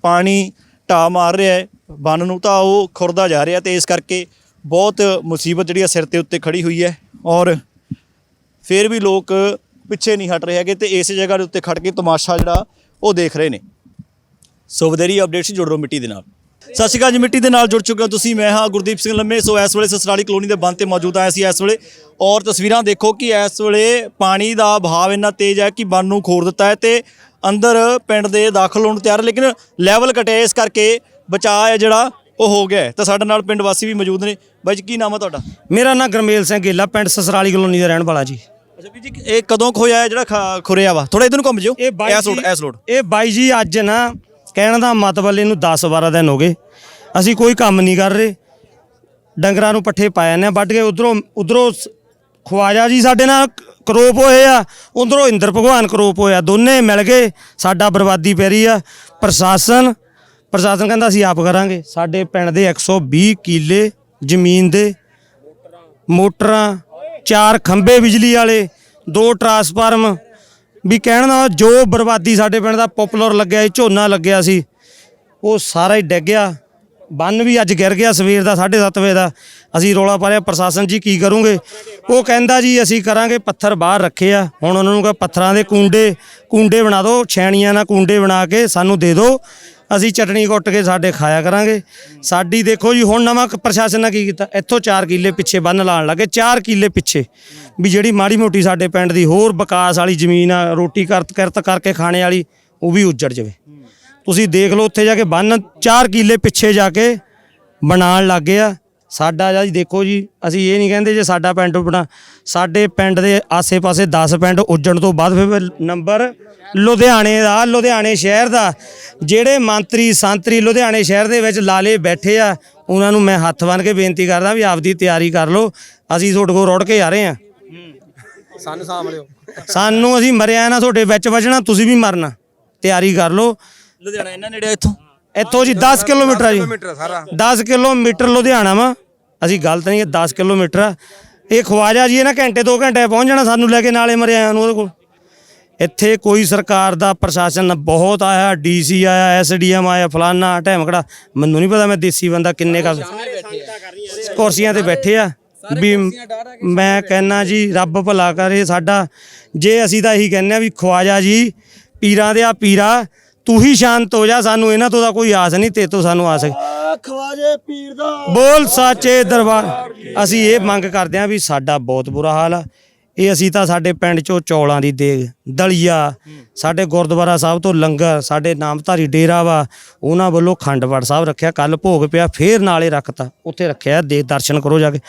ਪਾਣੀ ਢਾਹ ਮਾਰ ਰਿਹਾ ਹੈ ਬੰਨ ਨੂੰ ਤਾਂ ਉਹ ਖੁਰਦਾ ਜਾ ਰਿਹਾ ਤੇ ਇਸ ਕਰਕੇ ਬਹੁਤ ਮੁਸੀਬਤ ਜਿਹੜੀ ਆ ਸਿਰ ਤੇ ਉੱਤੇ ਖੜੀ ਹੋਈ ਹੈ। ਔਰ ਫਿਰ ਵੀ ਲੋਕ ਪਿੱਛੇ ਨਹੀਂ ਹਟ ਰਹੇ ਹੈਗੇ ਤੇ ਇਸੇ ਜਗ੍ਹਾ ਦੇ ਉੱਤੇ ਖੜ ਕੇ ਤਮਾਸ਼ਾ ਜਿਹੜਾ ਉਹ ਦੇਖ ਰਹੇ ਨੇ। ਸੋ ਵਧੇਰੀ ਅਪਡੇਟਸ ਜੁੜ ਰਹੋ ਮਿੱਟੀ ਦੇ ਨਾਲ। ਸਤਿ ਸ਼੍ਰੀ ਅਕਾਲ ਜੀ ਮਿੱਟੀ ਦੇ ਨਾਲ ਜੁੜ ਚੁੱਕੇ ਹੋ ਤੁਸੀਂ ਮੈਂ ਹਾਂ ਗੁਰਦੀਪ ਸਿੰਘ ਲੰਮੇ। ਸੋ ਇਸ ਵੇਲੇ ਸਸਰਾਲੀ ਕਲੋਨੀ ਦੇ ਬੰਦ ਤੇ ਮੌਜੂਦ ਆਇਆ ਸੀ ਇਸ ਵੇਲੇ। ਔਰ ਤਸਵੀਰਾਂ ਦੇਖੋ ਕਿ ਇਸ ਵੇਲੇ ਪਾਣੀ ਦਾ ਬਹਾਵ ਇੰਨਾ ਤੇਜ਼ ਹੈ ਕਿ ਬੰਨ ਨੂੰ ਖੋਰ ਦਿੱਤਾ ਹੈ ਤੇ ਅੰਦਰ ਪਿੰਡ ਦੇ ਦਾਖਲ ਹੋਣ ਤਿਆਰ ਲੇਕਿਨ ਲੈਵਲ ਘਟਿਆ ਇਸ ਕਰਕੇ ਬਚਾਅ ਹੈ ਜਿਹੜਾ ਉਹ ਹੋ ਗਿਆ। ਤਾਂ ਸਾਡੇ ਨਾਲ ਪਿੰਡ ਵਾਸੀ ਵੀ ਮੌਜੂਦ ਨੇ। ਬਾਈ ਜੀ ਕੀ ਨਾਮ ਹੈ ਤੁਹਾਡਾ? ਮੇਰਾ ਨਾਮ ਗਰਮੇਲ ਸਿੰਘ ਗੇਲਾ ਪਿੰਡ ਸਸਰਾਲੀ ਕਲੋਨੀ ਦਾ ਰਹਿਣ ਵਾਲਾ ਜੀ। ਅੱਛਾ ਵੀ ਜੀ ਇਹ ਕਦੋਂ ਕੁ ਹੋਇਆ ਹੈ ਜਿਹੜਾ ਖੁਰਿਆ ਵਾ? ਥੋੜਾ ਇਧਰ ਨੂੰ ਘੁੰਮ ਜਿਓ। ਇਹ ਬਾਈ ਜੀ- ਇਹ ਬਾਈ ਜੀ ਅੱਜ ਨਾ ਕਹਿਣ ਦਾ ਮਤਲਬ ਇਹਨੂੰ 10 12 ਦਿਨ ਹੋ ਗਏ। ਅਸੀਂ ਕੋਈ ਕੰਮ ਨਹੀਂ ਕਰ ਰਹੇ। ਡੰਗਰਾਂ ਨੂੰ ਪੱਠੇ ਪਾਏ ਨੇ ਵੱਢ ਕੇ ਉਧਰੋਂ ਉਧਰੋਂ ਖਵਾਜਾ ਜੀ ਸਾਡੇ ਨਾਲ ਕਰੋਪ ਹੋਏ ਆ, ਉਧਰੋਂ ਇੰਦਰ ਭਗਵਾਨ ਕਰੋਪ ਹੋਇਆ, ਦੋਨੇ ਮਿਲ ਗਏ, ਸਾਡਾ ਬਰਬਾਦੀ ਪੈ ਰਹੀ ਆ। ਪ੍ਰਸ਼ਾਸਨ ਪ੍ਰਸ਼ਾਸਨ ਕਹਿੰਦਾ ਅਸੀਂ ਆਪ ਕਰਾਂਗੇ। ਸਾਡੇ ਪਿੰਡ ਦੇ 120 ਕਿੱਲੇ ਜ਼ਮੀਨ ਦੇ ਮੋਟਰਾਂ, ਚਾਰ ਖੰਭੇ ਬਿਜਲੀ ਵਾਲੇ, ਦੋ ਟਰਾਂਸਫਾਰਮ ਵੀ ਕਹਿਣ ਦਾ ਜੋ ਬਰਬਾਦੀ ਸਾਡੇ ਪਿੰਡ ਦਾ ਪਪੂਲਰ ਲੱਗਿਆ ਸੀ, ਝੋਨਾ ਲੱਗਿਆ ਸੀ, ਉਹ ਸਾਰਾ ਹੀ ਡਿੱਗ ਗਿਆ। ਬੰਨ ਵੀ ਅੱਜ ਗਿਰ ਗਿਆ ਸਵੇਰ ਦਾ 7:30 ਵਜੇ ਦਾ। ਅਸੀਂ ਰੋਲਾ ਪਾ ਰਿਹਾ ਪ੍ਰਸ਼ਾਸਨ ਜੀ ਕੀ ਕਰੋਗੇ? ਉਹ ਕਹਿੰਦਾ ਜੀ, ਅਸੀਂ ਕਰਾਂਗੇ ਪੱਥਰ ਬਾਹਰ ਰੱਖੇ ਆ। ਹੁਣ ਉਹਨਾਂ ਨੂੰ ਕਹ ਪੱਥਰਾਂ ਦੇ ਕੁੰਡੇ ਕੁੰਡੇ ਬਣਾ ਦਿਓ, ਛੈਣੀਆਂ ਨਾਲ ਕੁੰਡੇ ਬਣਾ ਕੇ ਸਾਨੂੰ ਦੇ ਦਿਓ। ਅਸੀਂ ਚਟਣੀ ਕੁੱਟ ਕੇ ਸਾਡੇ ਖਾਇਆ ਕਰਾਂਗੇ। ਸਾਡੀ ਦੇਖੋ ਜੀ, ਹੁਣ ਨਵਾਂ ਪ੍ਰਸ਼ਾਸਨ ਨੇ ਕੀ ਕੀਤਾ? ਇੱਥੋਂ 4 ਕਿੱਲੇ ਪਿੱਛੇ ਬੰਨ ਲਾਣ ਲੱਗੇ 4 ਕਿੱਲੇ ਪਿੱਛੇ। ਵੀ ਜਿਹੜੀ ਮਾੜੀ ਮੋਟੀ ਸਾਡੇ ਪਿੰਡ ਦੀ ਹੋਰ ਵਿਕਾਸ ਵਾਲੀ ਜ਼ਮੀਨ ਆ, ਰੋਟੀ ਕਰਤ ਕਰਤ ਕਰਕੇ ਖਾਣੇ ਵਾਲੀ, ਉਹ ਵੀ ਉੱਜੜ ਜਾਵੇ। ਤੁਸੀਂ ਦੇਖ ਲਓ, ਉੱਥੇ ਜਾ ਕੇ ਬੰਨ 4 ਕਿੱਲੇ ਪਿੱਛੇ ਜਾ ਕੇ ਬਣਾਉਣ ਲੱਗੇ ਆ। ਸਾਡਾ ਜੀ ਦੇਖੋ ਜੀ ਅਸੀਂ ਇਹ ਨਹੀਂ ਕਹਿੰਦੇ ਜੇ ਸਾਡਾ ਪਿੰਡ ਬਣਾ ਸਾਡੇ ਪਿੰਡ ਦੇ ਆਸੇ-ਪਾਸੇ 10 ਪਿੰਡ ਉੱਜਣ ਤੋਂ ਬਾਅਦ ਫਿਰ ਨੰਬਰ ਲੁਧਿਆਣੇ ਦਾ ਲੁਧਿਆਣੇ ਸ਼ਹਿਰ ਦਾ। ਜਿਹੜੇ ਮੰਤਰੀ ਸੰਤਰੀ ਲੁਧਿਆਣੇ ਸ਼ਹਿਰ ਦੇ ਵਿੱਚ ਲਾਲੇ ਬੈਠੇ ਆ ਉਹਨਾਂ ਨੂੰ ਮੈਂ ਹੱਥ ਬੰਨ ਕੇ ਬੇਨਤੀ ਕਰਦਾ ਵੀ ਆਪਦੀ ਤਿਆਰੀ ਕਰ ਲਓ। ਅਸੀਂ ਤੁਹਾਡੇ ਕੋਲ ਰੁੜ ਕੇ ਆ ਰਹੇ ਆ। ਸਾਨੂੰ ਸਾਂਭ ਲਿਓ। ਸਾਨੂੰ ਅਸੀਂ ਮਰਿਆ ਨਾ ਤੁਹਾਡੇ ਵਿੱਚ ਵੱਜਣਾ ਤੁਸੀਂ ਵੀ ਮਰਨਾ। ਤਿਆਰੀ ਕਰ ਲਓ। ਲੁਧਿਆਣਾ ਇਹਨਾਂ ਨੇੜੇ ਇੱਥੋਂ? ਇੱਥੋਂ ਜੀ 10 ਕਿਲੋਮੀਟਰ ਆ ਜੀ। 10 ਕਿਲੋਮੀਟਰ ਲੁਧਿਆਣਾ ਵਾ। ਅਸੀਂ ਗਲਤ ਨਹੀਂ ਇਹ 10 ਕਿਲੋਮੀਟਰ ਆ। ਇਹ ਖਵਾਜਾ ਜੀ ਇਹ ਨਾ ਘੰਟੇ 2 ਘੰਟੇ ਪਹੁੰਚ ਜਾਣਾ ਸਾਨੂੰ ਲੈ ਕੇ ਨਾਲੇ ਮਰਿਆ ਨੂੰ ਉਹਦੇ ਕੋਲ। ਇੱਥੇ ਕੋਈ ਸਰਕਾਰ ਦਾ ਪ੍ਰਸ਼ਾਸਨ ਬਹੁਤ ਆਇਆ ਡੀਸੀ ਆਇਆ ਐਸਡੀਐਮ ਆਇਆ ਫਲਾਨਾ ਢੈਮਕੜਾ ਮੈਨੂੰ ਨਹੀਂ ਪਤਾ ਮੈਂ ਦੇਸੀ ਬੰਦਾ ਕਿੰਨੇ ਕਾ ਕੁਰਸੀਆਂ ਤੇ ਬੈਠੇ ਆ। ਵੀ ਮੈਂ ਕਹਿਣਾ ਜੀ ਰੱਬ ਭਲਾ ਕਰੇ ਸਾਡਾ। ਜੇ ਅਸੀਂ ਤਾਂ ਇਹੀ ਕਹਿੰਦੇ ਆ ਵੀ ਖਵਾਜਾ ਜੀ ਪੀਰਾਂ ਦੇ ਆ ਪੀਰਾ। ਤੂੰ ਹੀ ਸ਼ਾਂਤ ਹੋ ਜਾ ਸਾਨੂੰ ਇਹਨਾਂ ਤੋਂ ਤਾਂ ਕੋਈ ਆਸ ਨਹੀਂ ਤੇ ਤੋਂ ਸਾਨੂੰ ਆਸ ਹੈ। ਖਵਾਜੇ ਪੀਰ ਦਾ। ਬੋਲ ਸਾਚੇ ਦਰਬਾਰ। ਅਸੀਂ ਇਹ ਮੰਗ ਕਰਦੇ ਹਾਂ ਵੀ ਸਾਡਾ ਬਹੁਤ ਬੁਰਾ ਹਾਲ ਆ। ਇਹ ਅਸੀਂ ਤਾਂ ਸਾਡੇ ਪਿੰਡ ਚੋਂ ਚੌਲਾਂ ਦੀ ਦੇਗ ਦਲੀਆ ਸਾਡੇ ਗੁਰਦੁਆਰਾ ਸਾਹਿਬ ਤੋਂ ਲੰਗਰ ਸਾਡੇ ਨਾਮਧਾਰੀ ਡੇਰਾ ਵਾ ਉਹਨਾਂ ਵੱਲੋਂ ਖੰਡਵੜ ਸਾਹਿਬ ਰੱਖਿਆ ਕੱਲ ਭੋਗ ਪਿਆ ਫੇਰ ਨਾਲੇ ਰੱਖਤਾ ਉੱਥੇ ਰੱਖਿਆ ਦੇ ਦਰਸ਼ਨ ਕਰੋ ਜਾ ਕੇ।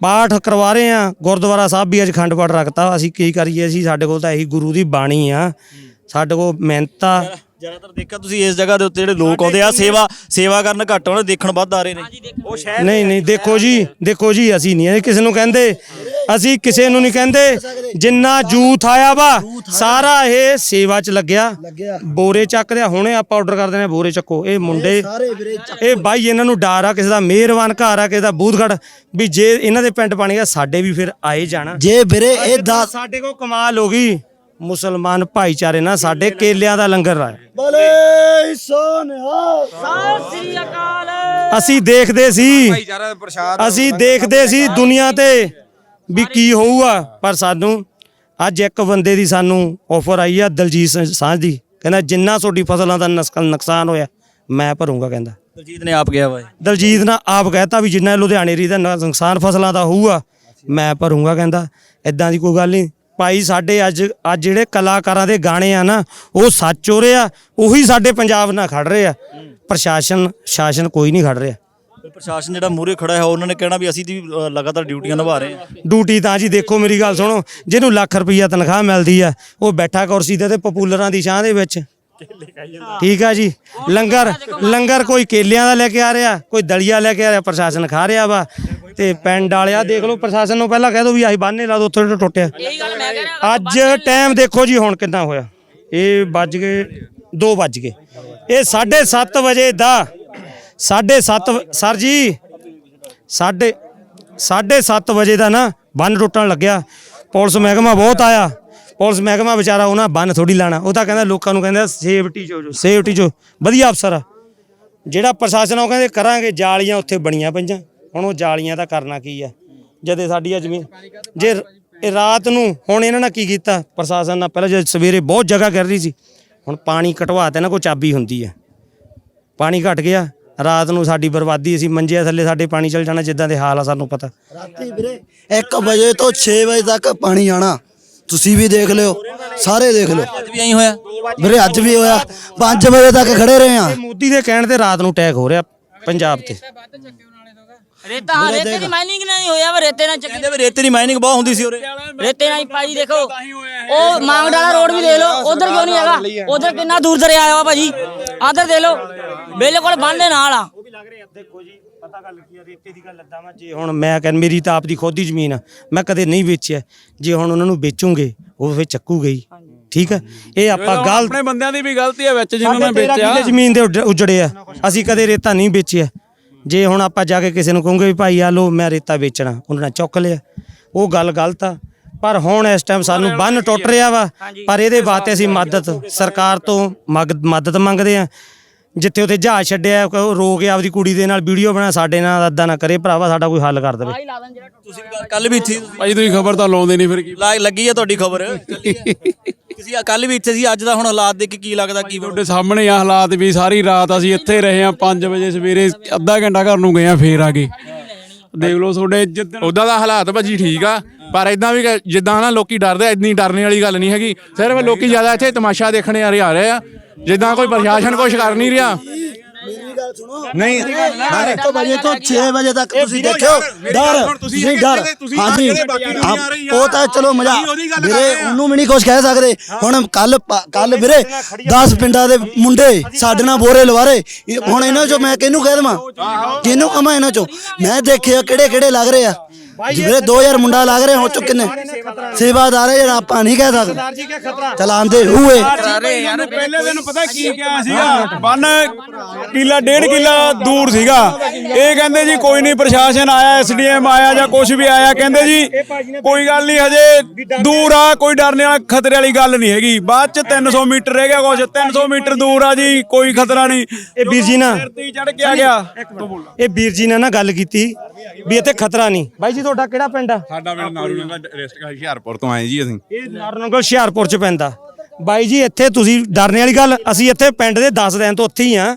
ਪਾਠ ਕਰਵਾ ਰਹੇ ਆ ਗੁਰਦੁਆਰਾ ਸਾਹਿਬ ਵੀ ਅੱਜ ਖੰਡ ਪਾਠ ਰੱਖਤਾ ਅਸੀਂ ਕੀ ਕਰੀਏ ਅਸੀਂ ਸਾਡੇ ਕੋਲ ਤਾਂ ਇਹੀ ਗੁਰੂ ਦੀ ਬਾਣੀ ਆ ਸਾਡੇ ਕੋਲ ਮਿਹਨਤਾਂ ਜ਼ਿਆਦਾਤਰ ਦੇਖਿਆ ਤੁਸੀਂ ਇਸ ਜਗ੍ਹਾ ਦੇ ਉੱਤੇ ਜਿਹੜੇ ਲੋਕ ਆਉਂਦੇ ਆ ਸੇਵਾ ਸੇਵਾ ਕਰਨ ਘੱਟ ਆਉਂਦੇ ਦੇਖਣ ਵੱਧ ਆ ਰਹੇ ਨੇ। ਉਹ ਸ਼ਹਿਰ ਨਹੀਂ ਨਹੀਂ ਦੇਖੋ ਜੀ ਦੇਖੋ ਜੀ ਅਸੀਂ ਨਹੀਂ ਇਹ ਕਿਸੇ ਨੂੰ ਕਹਿੰਦੇ ਅਸੀਂ ਕਿਸੇ ਨੂੰ ਨਹੀਂ ਕਹਿੰਦੇ ਜਿੰਨਾ ਜੂਥ ਆਇਆ ਵਾ ਸਾਰਾ ਇਹ ਸੇਵਾ 'ਚ ਲੱਗਿਆ। ਬੋਰੇ ਚੱਕਦੇ ਆ ਹੁਣੇ ਆਪਾਂ ਆਰਡਰ ਕਰਦੇ ਨੇ ਬੋਰੇ ਚੱਕੋ। ਇਹ ਮੁੰਡੇ ਇਹ ਬਾਈ ਇਹਨਾਂ ਨੂੰ ਡਰ ਆ ਕਿਸੇ ਦਾ ਮਿਹਰਬਾਨ ਘਰ ਆ ਕਿਸੇ ਦਾ ਬੂਧਗੜ ਵੀ ਜੇ ਇਹਨਾਂ ਦੇ ਪਿੰਡ ਪਾਣੀ ਆ ਸਾਡੇ ਵੀ ਫਿਰ ਆਏ ਜਾਣਾ। ਜੇ ਵੀਰੇ ਇਹ ਸਾਡੇ ਕੋਲ ਕਮਾਲ ਹੋ ਗਈ। ਮੁਸਲਮਾਨ ਭਾਈਚਾਰੇ ਨਾਲ ਸਾਡੇ ਕੇਲਿਆਂ ਦਾ ਲੰਗਰ ਲਾਇਆ ਬਲੇ ਸੋਨਿਆ ਅਸੀਂ ਦੇਖਦੇ ਸੀ ਅਸੀਂ ਦੇਖਦੇ ਸੀ ਦੁਨੀਆ ਤੇ ਵੀ ਕੀ ਹੋਊਗਾ ਪਰ ਸਾਨੂੰ ਅੱਜ ਇੱਕ ਬੰਦੇ ਦੀ ਸਾਨੂੰ ਆਫਰ ਆਈ ਆ ਦਲਜੀਤ ਸਿੰਘ ਸਾਂਝ ਦੀ। ਕਹਿੰਦਾ ਜਿੰਨਾ ਤੁਹਾਡੀ ਫਸਲਾਂ ਦਾ ਨਸਕਲ ਨੁਕਸਾਨ ਹੋਇਆ ਮੈਂ ਭਰੂੰਗਾ ਕਹਿੰਦਾ। ਦਲਜੀਤ ਨੇ ਆਪ ਗਿਆ ਵਾ। ਦਲਜੀਤ ਨੇ ਆਪ ਕਹਿਤਾ ਵੀ ਜਿੰਨਾ ਲੁਧਿਆਣੇ ਰੀ ਦਾ ਨੁਕਸਾਨ ਫਸਲਾਂ ਦਾ ਹੋਊਗਾ ਮੈਂ ਭਰੂੰਗਾ ਕਹਿੰਦਾ। ਇਦਾਂ ਦੀ ਕੋਈ ਗੱਲ ਨਹੀਂ। ਭਾਈ ਸਾਡੇ ਅੱਜ ਅੱਜ ਜਿਹੜੇ ਕਲਾਕਾਰਾਂ ਦੇ ਗਾਣੇ ਆ ਨਾ ਉਹ ਸੱਚ ਹੋ ਰਹੇ ਆ ਉਹੀ ਸਾਡੇ ਪੰਜਾਬ ਨਾਲ ਖੜ ਰਹੇ ਆ। ਪ੍ਰਸ਼ਾਸਨ ਸ਼ਾਸਨ ਕੋਈ ਨਹੀਂ ਖੜ ਰਿਹਾ। ਪ੍ਰਸ਼ਾਸਨ ਜਿਹੜਾ ਮੂਹਰੇ ਖੜਾ ਹੈ ਉਹਨਾਂ ਨੇ ਕਹਿਣਾ ਵੀ ਅਸੀਂ ਦੀ ਲਗਾਤਾਰ ਡਿਊਟੀਆਂ ਨਿਭਾ ਰਹੇ ਹਾਂ। ਡਿਊਟੀ ਤਾਂ ਜੀ ਦੇਖੋ ਮੇਰੀ ਗੱਲ ਸੁਣੋ ਜਿਹਨੂੰ ਲੱਖ ਰੁਪਈਆ ਤਨਖਾਹ ਮਿਲਦੀ ਆ ਉਹ ਬੈਠਾ ਕੁਰਸੀ ਤੇ ਤੇ ਪਪੂਲਰਾਂ ਦੀ ਛਾਂ ਦੇ ਵਿੱਚ। ਠੀਕ ਆ ਜੀ। ਲੰਗਰ ਲੰਗਰ ਕੋਈ ਕੇਲਿਆਂ ਦਾ ਲੈ ਕੇ ਆ ਰਿਹਾ ਕੋਈ ਦਲੀਆ ਲੈ ਕੇ ਆ ਰਿਹਾ ਪ੍ਰਸ਼ਾਸਨ ਖਾ ਰਿਹਾ ਵਾ। ਤੇ ਪਿੰਡ ਵਾਲਿਆ ਦੇਖ ਲਓ ਪ੍ਰਸ਼ਾਸਨ ਨੂੰ ਪਹਿਲਾਂ ਕਹਿ ਦੋ ਵੀ ਆਹੀ ਬਾਨੇ ਲਾ ਦੋ ਉੱਥੇ ਤੋਂ ਟੁੱਟਿਆ। ਅੱਜ ਟਾਈਮ ਦੇਖੋ ਜੀ ਹੁਣ ਕਿੰਨਾ ਹੋਇਆ। ਇਹ ਵੱਜ ਗਏ 2 ਵੱਜ ਗਏ। ਇਹ 7:30 ਵਜੇ ਦਾ 7:30 ਸਰ ਜੀ ਸਾਢੇ ਸਾਢੇ 7 ਵਜੇ ਦਾ ਨਾ ਬੰਨ ਟੁੱਟਣ ਲੱਗਿਆ। ਪੁਲਿਸ ਮਹਿਕਮਾ ਬਹੁਤ ਆਇਆ। ਪੁਲਿਸ ਮਹਿਕਮਾ ਵਿਚਾਰਾ ਉਹਨਾਂ ਬੰਨ ਥੋੜੀ ਲਾਣਾ। ਉਹ ਤਾਂ ਕਹਿੰਦਾ, ਲੋਕਾਂ ਨੂੰ ਕਹਿੰਦਾ ਸੇਫਟੀ ਚੋ ਜੋ ਸੇਫਟੀ ਚੋ। ਵਧੀਆ ਅਫਸਰ ਆ। ਜਿਹੜਾ ਪ੍ਰਸ਼ਾਸਨ ਆ, ਉਹ ਕਹਿੰਦੇ, ਕਰਾਂਗੇ, ਜਾਲੀਆਂ ਉੱਥੇ ਬਣੀਆਂ ਪਈਆਂ। ਹੁਣ ਉਹ ਜਾਲੀਆਂ ਦਾ ਕਰਨਾ ਕੀ ਆ? ਜਦੇ ਸਾਡੀ ਆ ਜ਼ਮੀਨ। ਜੇ ਇਹ ਰਾਤ ਨੂੰ, ਹੁਣ ਇਹਨਾਂ ਨੇ ਕੀ ਕੀਤਾ? ਪ੍ਰਸ਼ਾਸਨ ਨਾਲ ਪਹਿਲਾਂ ਜੇ ਸਵੇਰੇ ਬਹੁਤ ਜਗ੍ਹਾ ਕਰ ਰਹੀ ਸੀ, ਹੁਣ ਪਾਣੀ ਕਟਵਾ ਤੇ ਨਾ, ਕੋਈ ਚਾਬੀ ਹੁੰਦੀ ਹੈ ਪਾਣੀ ਘਟ ਗਿਆ। ਰਾਤ ਨੂੰ ਸਾਡੀ ਬਰਬਾਦੀ ਅਸੀਂ ਮੰਜਿਆਂ ਥੱਲੇ ਸਾਡੇ ਪਾਣੀ ਚਲ ਜਾਣਾ, ਜਿੱਦਾਂ ਦੇ ਹਾਲ ਆ, ਸਾਨੂੰ ਪਤਾ। ਰਾਤੀ ਵੀਰੇ 1 ਵਜੇ ਤੋਂ 6 ਵਜੇ ਤੱਕ ਪਾਣੀ ਆਣਾ। ਤੁਸੀਂ ਵੀ ਦੇਖ ਲਿਓ ਸਾਰੇ ਦੇਖ ਲਿਓ। ਅੱਜ ਵੀ ਐਂ ਹੋਇਆ? ਵੀਰੇ ਅੱਜ ਵੀ ਹੋਇਆ। 5 ਵਜੇ ਤੱਕ ਖੜੇ ਰਹੇ ਆ ਮੋਦੀ ਦੇ ਕਹਿਣ ਤੇ ਰਾਤ ਨੂੰ ਅਟੈਕ ਹੋ ਰਿਹਾ ਪੰਜਾਬ ਤੇ। ਰੇਤਾ ਹਾਂ ਰੇਤੇ ਦੀ ਮਾਈਨਿੰਗ ਨਹੀਂ ਹੋਇਆ ਵਾ ਰੇਤੇ ਨਾਲ ਚੱਕੀ। ਕਹਿੰਦੇ ਵੀ ਰੇਤੇ ਦੀ ਮਾਈਨਿੰਗ ਬਹੁਤ ਹੁੰਦੀ ਸੀ ਉਰੇ। ਰੇਤੇ ਨਾਲ ਹੀ ਭਾਜੀ ਦੇਖੋ ਉਹ ਮੰਗਡਾਲਾ ਰੋਡ ਵੀ ਦੇਖ ਲਓ ਉਧਰ ਕਿਉਂ ਨਹੀਂ ਹੈਗਾ? ਉਧਰ ਕਿੰਨਾ ਦੂਰ ਦਰਿਆ ਆਇਆ ਵਾ ਭਾਜੀ ਆਦਰ ਦੇਖ ਲਓ ਬਿਲਕੁਲ ਬੰਨ ਦੇ ਨਾਲ ਆ। ਲੱਗ ਰਿਹਾ ਦੇਖੋ ਜੀ ਪਤਾ ਗੱਲ ਕੀ ਆ ਰੇਤੇ ਦੀ ਗੱਲ ਲੱਦਾਂ ਵਾ ਜੇ ਹੁਣ ਮੈਂ ਕਹਿ ਮੇਰੀ ਤਾਂ ਆਪ ਦੀ ਖੁਦ ਦੀ ਜ਼ਮੀਨ ਆ ਮੈਂ ਕਦੇ ਨਹੀਂ ਵੇਚਿਆ। ਜੇ ਹੁਣ ਉਹਨਾਂ ਨੂੰ ਵੇਚੂਗੇ ਉਹ ਫੇ ਚੱਕੂ ਗਈ। ਠੀਕ ਹੈ ਇਹ ਆਪਾਂ ਗਲਤ ਆਪਣੇ ਬੰਦਿਆਂ ਦੀ ਵੀ ਗਲਤੀ ਹੈ ਵਿੱਚ ਜਿਨ੍ਹਾਂ ਨੇ ਵੇਚਿਆ। ਕਿੱਲੇ ਜ਼ਮੀਨ ਦੇ ਉਜੜੇ ਆ। ਅਸੀਂ ਕਦੇ ਰੇਤਾ ਨਹੀਂ ਵੇਚਿਆ। ਜੇ ਹੁਣ ਆਪਾਂ ਜਾ ਕੇ ਕਿਸੇ ਨੂੰ ਕਹੋਗੇ ਵੀ ਭਾਈ ਆ ਲੋ ਮੈਂ ਰੇਤਾ ਵੇਚਣਾ ਉਹਨਾਂ ਨੇ ਚੁੱਕ ਲਿਆ। ਉਹ ਗੱਲ ਗਲਤ ਆ। ਪਰ ਹੁਣ ਇਸ ਟਾਈਮ ਸਾਨੂੰ ਬੰਨ ਟੁੱਟ ਰਿਹਾ ਵਾ। ਪਰ ਇਹਦੇ ਵਾਸਤੇ ਅਸੀਂ ਮਦਦ ਸਰਕਾਰ ਤੋਂ ਮਦਦ ਮੰਗਦੇ ਆ। ਜਿੱਥੇ ਉਥੇ ਜਹਾਜ਼ ਛੱਡਿਆ ਕੋਈ ਰੋ ਕੇ ਆਪਦੀ ਕੁੜੀ ਦੇ ਨਾਲ ਵੀਡੀਓ ਬਣਾ ਸਾਡੇ ਨਾਲ ਅੱਦਾ ਨਾ ਕਰੇ ਭਰਾਵਾ ਸਾਡਾ ਕੋਈ ਹੱਲ ਕਰ ਦੇਵੇ। ਤੁਸੀਂ ਕੱਲ ਵੀ ਇੱਥੇ ਭਾਈ ਤੁਸੀਂ ਖਬਰ ਤਾਂ ਲਾਉਂਦੇ ਨਹੀਂ ਫਿਰ ਕੀ? ਲਾ- ਲੱਗੀ ਆ ਤੁਹਾਡੀ ਖਬਰ। ਤੁਸੀਂ ਕੱਲ ਵੀ ਇੱਥੇ ਸੀ ਅੱਜ ਦਾ ਹੁਣ ਹਾਲਾਤ ਦੇਖ ਕੇ ਕੀ ਲੱਗਦਾ ਕੀ? ਤੁਹਾਡੇ ਸਾਹਮਣੇ ਆ ਹਾਲਾਤ ਵੀ ਸਾਰੀ ਰਾਤ ਅਸੀਂ ਇੱਥੇ ਰਹੇ ਆ 5 ਵਜੇ ਸਵੇਰੇ ਅੱਧਾ ਘੰਟਾ ਘਰ ਨੂੰ ਗਏ ਆ ਫੇਰ ਆ ਗਏ। ਦੇਖ ਲਓ ਤੁਹਾਡੇ ਜਿੱਦਣ ਉਦਾਂ ਦਾ ਹਾਲਾਤ ਭਾਜੀ ਠੀਕ ਆ ਪਰ ਇਦਾਂ ਵੀ ਕਿ ਜਿੱਦਾਂ ਨਾ ਲੋਕੀ ਡਰਦੇ ਇੰਨੀ ਡਰਨੇ ਵਾਲੀ ਗੱਲ ਨਹੀਂ ਹੈਗੀ। ਸਿਰਫ ਲੋਕੀ ਜ਼ਿਆਦਾ ਇੱਥੇ ਤਮਾਸ਼ਾ ਦੇਖਣੇ ਆ ਰਹੇ ਆ। ਜਿੱਦਾਂ ਕੋਈ ਪ੍ਰਸ਼ਾਸਨ ਕੁਝ ਕਰ ਨਹੀਂ ਰਿਹਾ। ਨਹੀਂ ਇੱਕ ਵਜੇ ਤੋਂ 6 ਵਜੇ ਤੱਕ ਤੁਸੀਂ ਦੇਖਿਓ। ਡਰ ਤੁਸੀਂ ਡਰ। ਹਾਂਜੀ ਉਹ ਤਾਂ ਚਲੋ ਮਜ਼ਾ ਵੀਰੇ ਉਹਨੂੰ ਵੀ ਨਹੀਂ ਕੁਝ ਕਹਿ ਸਕਦੇ। ਹੁਣ ਕੱਲ ਕੱਲ ਵੀਰੇ 10 ਪਿੰਡਾਂ ਦੇ ਮੁੰਡੇ ਸਾਡੇ ਨਾਲ ਬੋਰੇ ਲਵਾਰੇ। ਹੁਣ ਇਹਨਾਂ ਚੋਂ ਮੈਂ ਕਿਹਨੂੰ ਕਹਿ ਦੇਵਾਂ? ਕਿਹਨੂੰ ਕਮਾ ਇਹਨਾਂ ਚੋਂ? ਮੈਂ ਦੇਖਿਆ ਕਿਹੜੇ ਕਿਹੜੇ ਲੱਗ ਰਹੇ ਆ। ਵੀਰੇ 2000 ਮੁੰਡਾ ਲੱਗ ਰਹੇ ਹੋ ਚੁੱਕ ਕਿੰਨੇ? ਸੇਵਾਦਾਰ ਹੈ ਜਿਹੜਾ ਆਪਾਂ ਨਹੀਂ ਕਹਿ ਸਕਦੇ। ਚਲਾਉਂਦੇ ਹੋਏ। ਪਹਿਲੇ ਦਿਨ ਪਤਾ ਕੀ ਕਿਹਾ ਸੀਗਾ? ਬੰਨ ਕਿਲਾ ਡੇਢ ਕਿਲਾ ਦੂਰ ਸੀਗਾ। ਇਹ ਕਹਿੰਦੇ ਜੀ ਕੋਈ ਨਹੀਂ ਪ੍ਰਸ਼ਾਸਨ ਆਇਆ ਐਸਡੀਐਮ ਆਇਆ ਜਾਂ ਕੁਝ ਵੀ ਆਇਆ ਕਹਿੰਦੇ ਜੀ ਕੋਈ ਗੱਲ ਨਹੀਂ ਹਜੇ ਦੂਰ ਆ ਕੋਈ ਡਰਨੇ ਵਾਲਾ ਖਤਰੇ ਵਾਲੀ ਗੱਲ ਨਹੀਂ ਹੈਗੀ। ਬਾਅਦ ਚ 300 ਮੀਟਰ ਰਹਿ ਗਿਆ ਕੁਝ 300 ਮੀਟਰ ਦੂਰ ਆ ਜੀ ਕੋਈ ਖਤਰਾ ਨਹੀਂ। ਇਹ ਵੀਰ ਜੀ ਨਾ ਚੜ ਕੇ ਆ ਗਿਆ। ਇਹ ਵੀਰ ਜੀ ਨੇ ਨਾ ਗੱਲ ਕੀਤੀ ਵੀ ਇੱਥੇ ਖਤਰਾ ਨਹੀਂ। ਬਾਈ ਜੀ ਤੁਹਾਡਾ ਕਿਹੜਾ ਪਿੰਡ ਆ? ਸਾਡਾ ਪਿੰਡ ਨਾਰੂ ਨੰਗਾ ਡਿਸਟ੍ਰਿਕਟ ਹੁਸ਼ਿਆਰਪੁਰ ਤੋਂ ਆਏ ਜੀ ਅਸੀਂ। ਇਹ ਨਾਰਨਗਲ ਹੁਸ਼ਿਆਰਪੁਰ ਚ ਪੈਂਦਾ। ਬਾਈ ਜੀ ਇੱਥੇ ਤੁਸੀਂ ਡਰਨੇ ਵਾਲੀ ਗੱਲ ਅਸੀਂ ਇੱਥੇ ਪਿੰਡ ਦੇ 10 ਦਿਨ ਤੋਂ ਉੱਥੇ ਹੀ ਆ।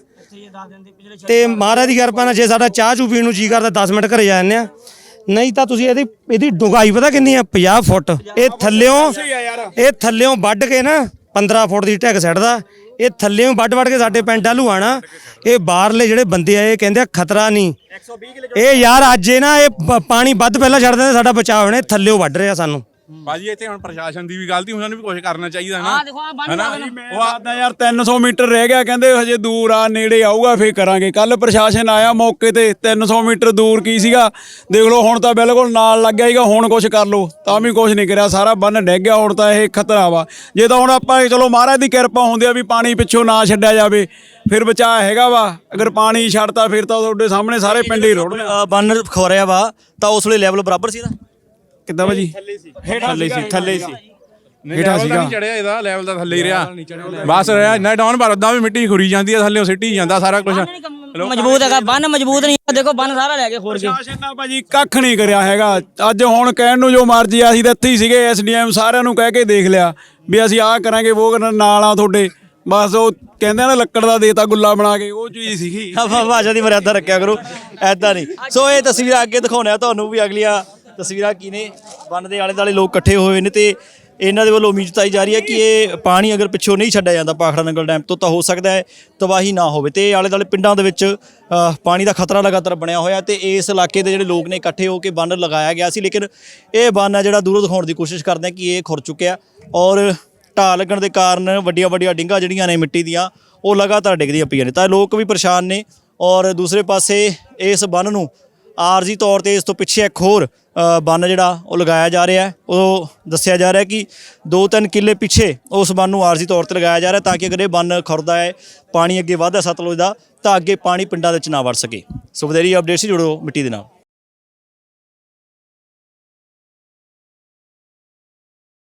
ਤੇ ਮਹਾਰਾਜ ਦੀ ਕਿਰਪਾ ਨਾਲ ਜੇ ਸਾਡਾ ਚਾਹ ਚੂ ਪੀਣ ਨੂੰ ਜੀ ਕਰਦਾ 10 ਮਿੰਟ ਘਰੇ ਜਾ ਜਾਂਦੇ ਆ। ਨਹੀਂ ਤਾਂ ਤੁਸੀਂ ਇਹਦੀ ਇਹਦੀ ਡੁੰਗਾਈ ਪਤਾ ਕਿੰਨੀ ਆ? 50 ਫੁੱਟ। ਇਹ ਥੱਲਿਓਂ ਇਹ ਥੱਲਿਓਂ ਵੱਢ ਕੇ ਨਾ 15 ਫੁੱਟ ਦੀ ਢਿੱਗ ਸੱਟਦਾ ਇਹ ਥੱਲਿਓਂ ਵੱਢ ਵੱਢ ਕੇ ਸਾਡੇ ਪਿੰਡ ਆਲੂ ਆਣਾ। ਇਹ ਬਾਹਰਲੇ ਜਿਹੜੇ ਬੰਦੇ ਆ ਇਹ ਕਹਿੰਦੇ ਆ ਖਤਰਾ ਨਹੀਂ। ਇਹ ਯਾਰ ਅੱਜ ਇਹ ਨਾ ਇਹ ਪ- ਪਾਣੀ ਵੱਧ ਪਹਿਲਾਂ ਛੱਡ ਦਿੰਦੇ ਸਾਡਾ ਬਚਾਅ ਹੋਣੇ ਥੱਲਿਓਂ ਵੱਢ ਰਿਹਾ ਸਾਨੂੰ। ਭਾਜੀ ਇੱਥੇ ਹੁਣ ਪ੍ਰਸ਼ਾਸਨ ਦੀ ਵੀ ਗਲਤੀ ਉਹਨਾਂ ਨੂੰ ਵੀ ਕੁਝ ਕਰਨਾ ਚਾਹੀਦਾ ਨਾ। ਆ ਦੇਖੋ ਆ ਦੇਣਾ। ਉਹ ਆਦਾ ਯਾਰ 300 ਮੀਟਰ ਰਹਿ ਗਿਆ ਕਹਿੰਦੇ ਹਜੇ ਦੂਰ ਆ ਨੇੜੇ ਆਊਗਾ ਫੇਰ ਕਰਾਂਗੇ। ਕੱਲ ਪ੍ਰਸ਼ਾਸਨ ਆਇਆ ਮੌਕੇ ਤੇ 300 ਮੀਟਰ ਦੂਰ ਕੀ ਸੀਗਾ? ਦੇਖ ਲਓ ਹੁਣ ਤਾਂ ਬਿਲਕੁਲ ਨਾਲ ਲੱਗ ਗਿਆ ਸੀਗਾ ਹੁਣ ਕੁਝ ਕਰ ਲਓ ਤਾਂ ਵੀ ਕੁਝ ਨਹੀਂ ਕਰਿਆ। ਸਾਰਾ ਬੰਨ ਡਿੱਗ ਗਿਆ ਹੁਣ ਤਾਂ ਇਹ ਖਤਰਾ ਵਾ। ਜੇ ਤਾਂ ਹੁਣ ਆਪਾਂ ਚਲੋ ਮਹਾਰਾਜ ਦੀ ਕਿਰਪਾ ਹੁੰਦੀ ਆ ਵੀ ਪਾਣੀ ਪਿੱਛੋਂ ਨਾ ਛੱਡਿਆ ਜਾਵੇ ਫਿਰ ਬਚਾਅ ਹੈਗਾ ਵਾ। ਅਗਰ ਪਾਣੀ ਛੱਡਤਾ ਫਿਰ ਤਾਂ ਤੁਹਾਡੇ ਸਾਹਮਣੇ ਸਾਰੇ ਪਿੰਡ ਹੀ ਰੁੜਨੇ ਅ, ਬੰਨ ਖੋਰਿਆ ਵਾ ਤਾਂ ਉਸ ਵੇਲੇ ਲੈਵਲ ਬਰਾਬਰ ਸੀ ਇਹਦਾ ਕਿੱਦਾਂ ਭਾਜੀ? ਥੱਲੇ ਸੀ। ਥੱਲੇ ਸੀ ਹੇਠਾਂ ਸੀਗਾ। ਨਹੀਂ ਚੜਿਆ ਇਹਦਾ ਲੈਵਲ ਤਾਂ ਥੱਲੇ ਹੀ ਰਿਹਾ। ਬਸ ਰਿਹਾ ਇੰਨਾ ਡਾਊਨ ਪਰ ਉਦਾਂ ਵੀ ਮਿੱਟੀ ਖੁਰੀ ਜਾਂਦੀ ਆ ਥੱਲੇ ਸਿੱਟੀ ਜਾਂਦਾ ਸਾਰਾ ਕੁਝ ਮਜ਼ਬੂਤ ਹੈਗਾ ਬੰਨ ਮਜ਼ਬੂਤ ਨਹੀਂ ਹੈ ਦੇਖੋ ਬੰਨ ਸਾਰਾ ਲੈ ਕੇ ਖੋਰ ਕੇ। ਪ੍ਰਸ਼ਾਸਨ ਨੇ ਭਾਜੀ ਕੱਖ ਨਹੀਂ ਕਰਿਆ ਹੈਗਾ। ਅੱਜ ਹੁਣ ਕਹਿਣ ਨੂੰ ਜੋ ਮਰਜ਼ੀ ਆ, ਅਸੀਂ ਤਾਂ ਇੱਥੇ ਹੀ ਸੀਗੇ ਐਸਡੀਐਮ ਸਾਰਿਆਂ ਨੂੰ ਕਹਿ ਕੇ ਦੇਖ ਲਿਆ ਵੀ ਅਸੀਂ ਆਹ ਕਰਾਂਗੇ ਉਹ ਕਰਨ ਨਾਲ ਆ ਤੁਹਾਡੇ। ਬਸ ਉਹ ਕਹਿੰਦੇ ਨਾ ਲੱਕੜ ਦਾ ਦੇਤਾ ਗੁੱਲਾ ਬਣਾ ਕੇ ਉਹ ਚੀਜ਼ ਸੀਗੀ। ਆਪਾਂ ਭਾਸ਼ਾ ਦੀ ਮਰਿਆਦਾ ਰੱਖਿਆ ਕਰੋ ਐਦਾਂ ਨਹੀਂ। ਸੋ ਇਹ ਤਸਵੀਰਾਂ ਅੱਗੇ ਦਿਖਾਉਣੇ ਤੁਹਾਨੂੰ ਵੀ ਅਗਲੀਆਂ ਤਸਵੀਰਾਂ ਕੀ ਨੇ? ਬੰਨ ਦੇ ਆਲੇ ਦੁਆਲੇ ਲੋਕ ਇਕੱਠੇ ਹੋਏ ਨੇ ਤੇ ਇਹਨਾਂ ਦੇ ਵੱਲੋਂ ਉਮੀਦ ਜਤਾਈ ਜਾ ਰਹੀ ਹੈ ਕਿ ਇਹ ਪਾਣੀ ਅਗਰ ਪਿੱਛੋਂ ਨਹੀਂ ਛੱਡਿਆ ਜਾਂਦਾ ਪਾਖੜਾ ਨੰਗਲ ਡੈਮ ਤੋਂ, ਤਾਂ ਹੋ ਸਕਦਾ ਹੈ ਤਬਾਹੀ ਨਾ ਹੋਵੇ। ਤੇ ਆਲੇ ਦੁਆਲੇ ਪਿੰਡਾਂ ਦੇ ਵਿੱਚ ਪਾਣੀ ਦਾ ਖਤਰਾ ਲਗਾਤਾਰ ਬਣਿਆ ਹੋਇਆ ਤੇ ਇਸ ਇਲਾਕੇ ਦੇ ਜਿਹੜੇ ਲੋਕ ਨੇ ਇਕੱਠੇ ਹੋ ਕੇ ਬੰਨ ਲਗਾਇਆ ਗਿਆ ਸੀ, ਲੇਕਿਨ ਇਹ ਬੰਨ ਹੈ ਜਿਹੜਾ ਦੂਰੋਂ ਦਿਖਾਉਣ ਦੀ ਕੋਸ਼ਿਸ਼ ਕਰਦੇ ਆ ਕਿ ਇਹ ਖੁਰ ਚੁੱਕਿਆ ਔਰ ਢਾਹ ਲੱਗਣ ਦੇ ਕਾਰਨ ਵੱਡੀਆਂ ਵੱਡੀਆਂ ਡਿੰਗਾਂ ਜਿਹੜੀਆਂ ਨੇ ਮਿੱਟੀ ਦੀਆਂ, ਉਹ ਲਗਾਤਾਰ ਡਿੱਗਦੀਆਂ ਪਈਆਂ ਨੇ। ਤਾਂ ਲੋਕ ਵੀ ਪਰੇਸ਼ਾਨ ਨੇ ਔਰ ਦੂਸਰੇ ਪਾਸੇ ਇਸ ਬੰਨ ਨੂੰ ਆਰਜ਼ੀ ਤੌਰ ਤੇ ਇਸ ਤੋਂ ਪਿੱਛੇ ਇੱਕ ਹੋਰ ਬੰਨ ਜਿਹੜਾ ਉਹ ਲਗਾਇਆ ਜਾ ਰਿਹਾ ਉਹ ਦੱਸਿਆ ਜਾ ਰਿਹਾ ਕਿ 2-3 ਕਿੱਲੇ ਪਿੱਛੇ ਉਸ ਬੰਨ ਨੂੰ ਆਰਜ਼ੀ ਤੌਰ ਤੇ ਲਗਾਇਆ ਜਾ ਰਿਹਾ ਤਾਂ ਕਿ ਅਗਰ ਇਹ ਬੰਨ ਖੁਰਦਾ ਹੈ, ਪਾਣੀ ਅੱਗੇ ਵਧਦਾ ਸਤਲੁਜ ਦਾ, ਤਾਂ ਅੱਗੇ ਪਾਣੀ ਪਿੰਡਾਂ ਦੇ ਵਿੱਚ ਨਾ ਵੜ ਸਕੇ। ਸੋ ਵਧੇਰੀ ਅਪਡੇਟ ਸੀ ਜੁੜੋ ਮਿੱਟੀ ਦੇ ਨਾਲ।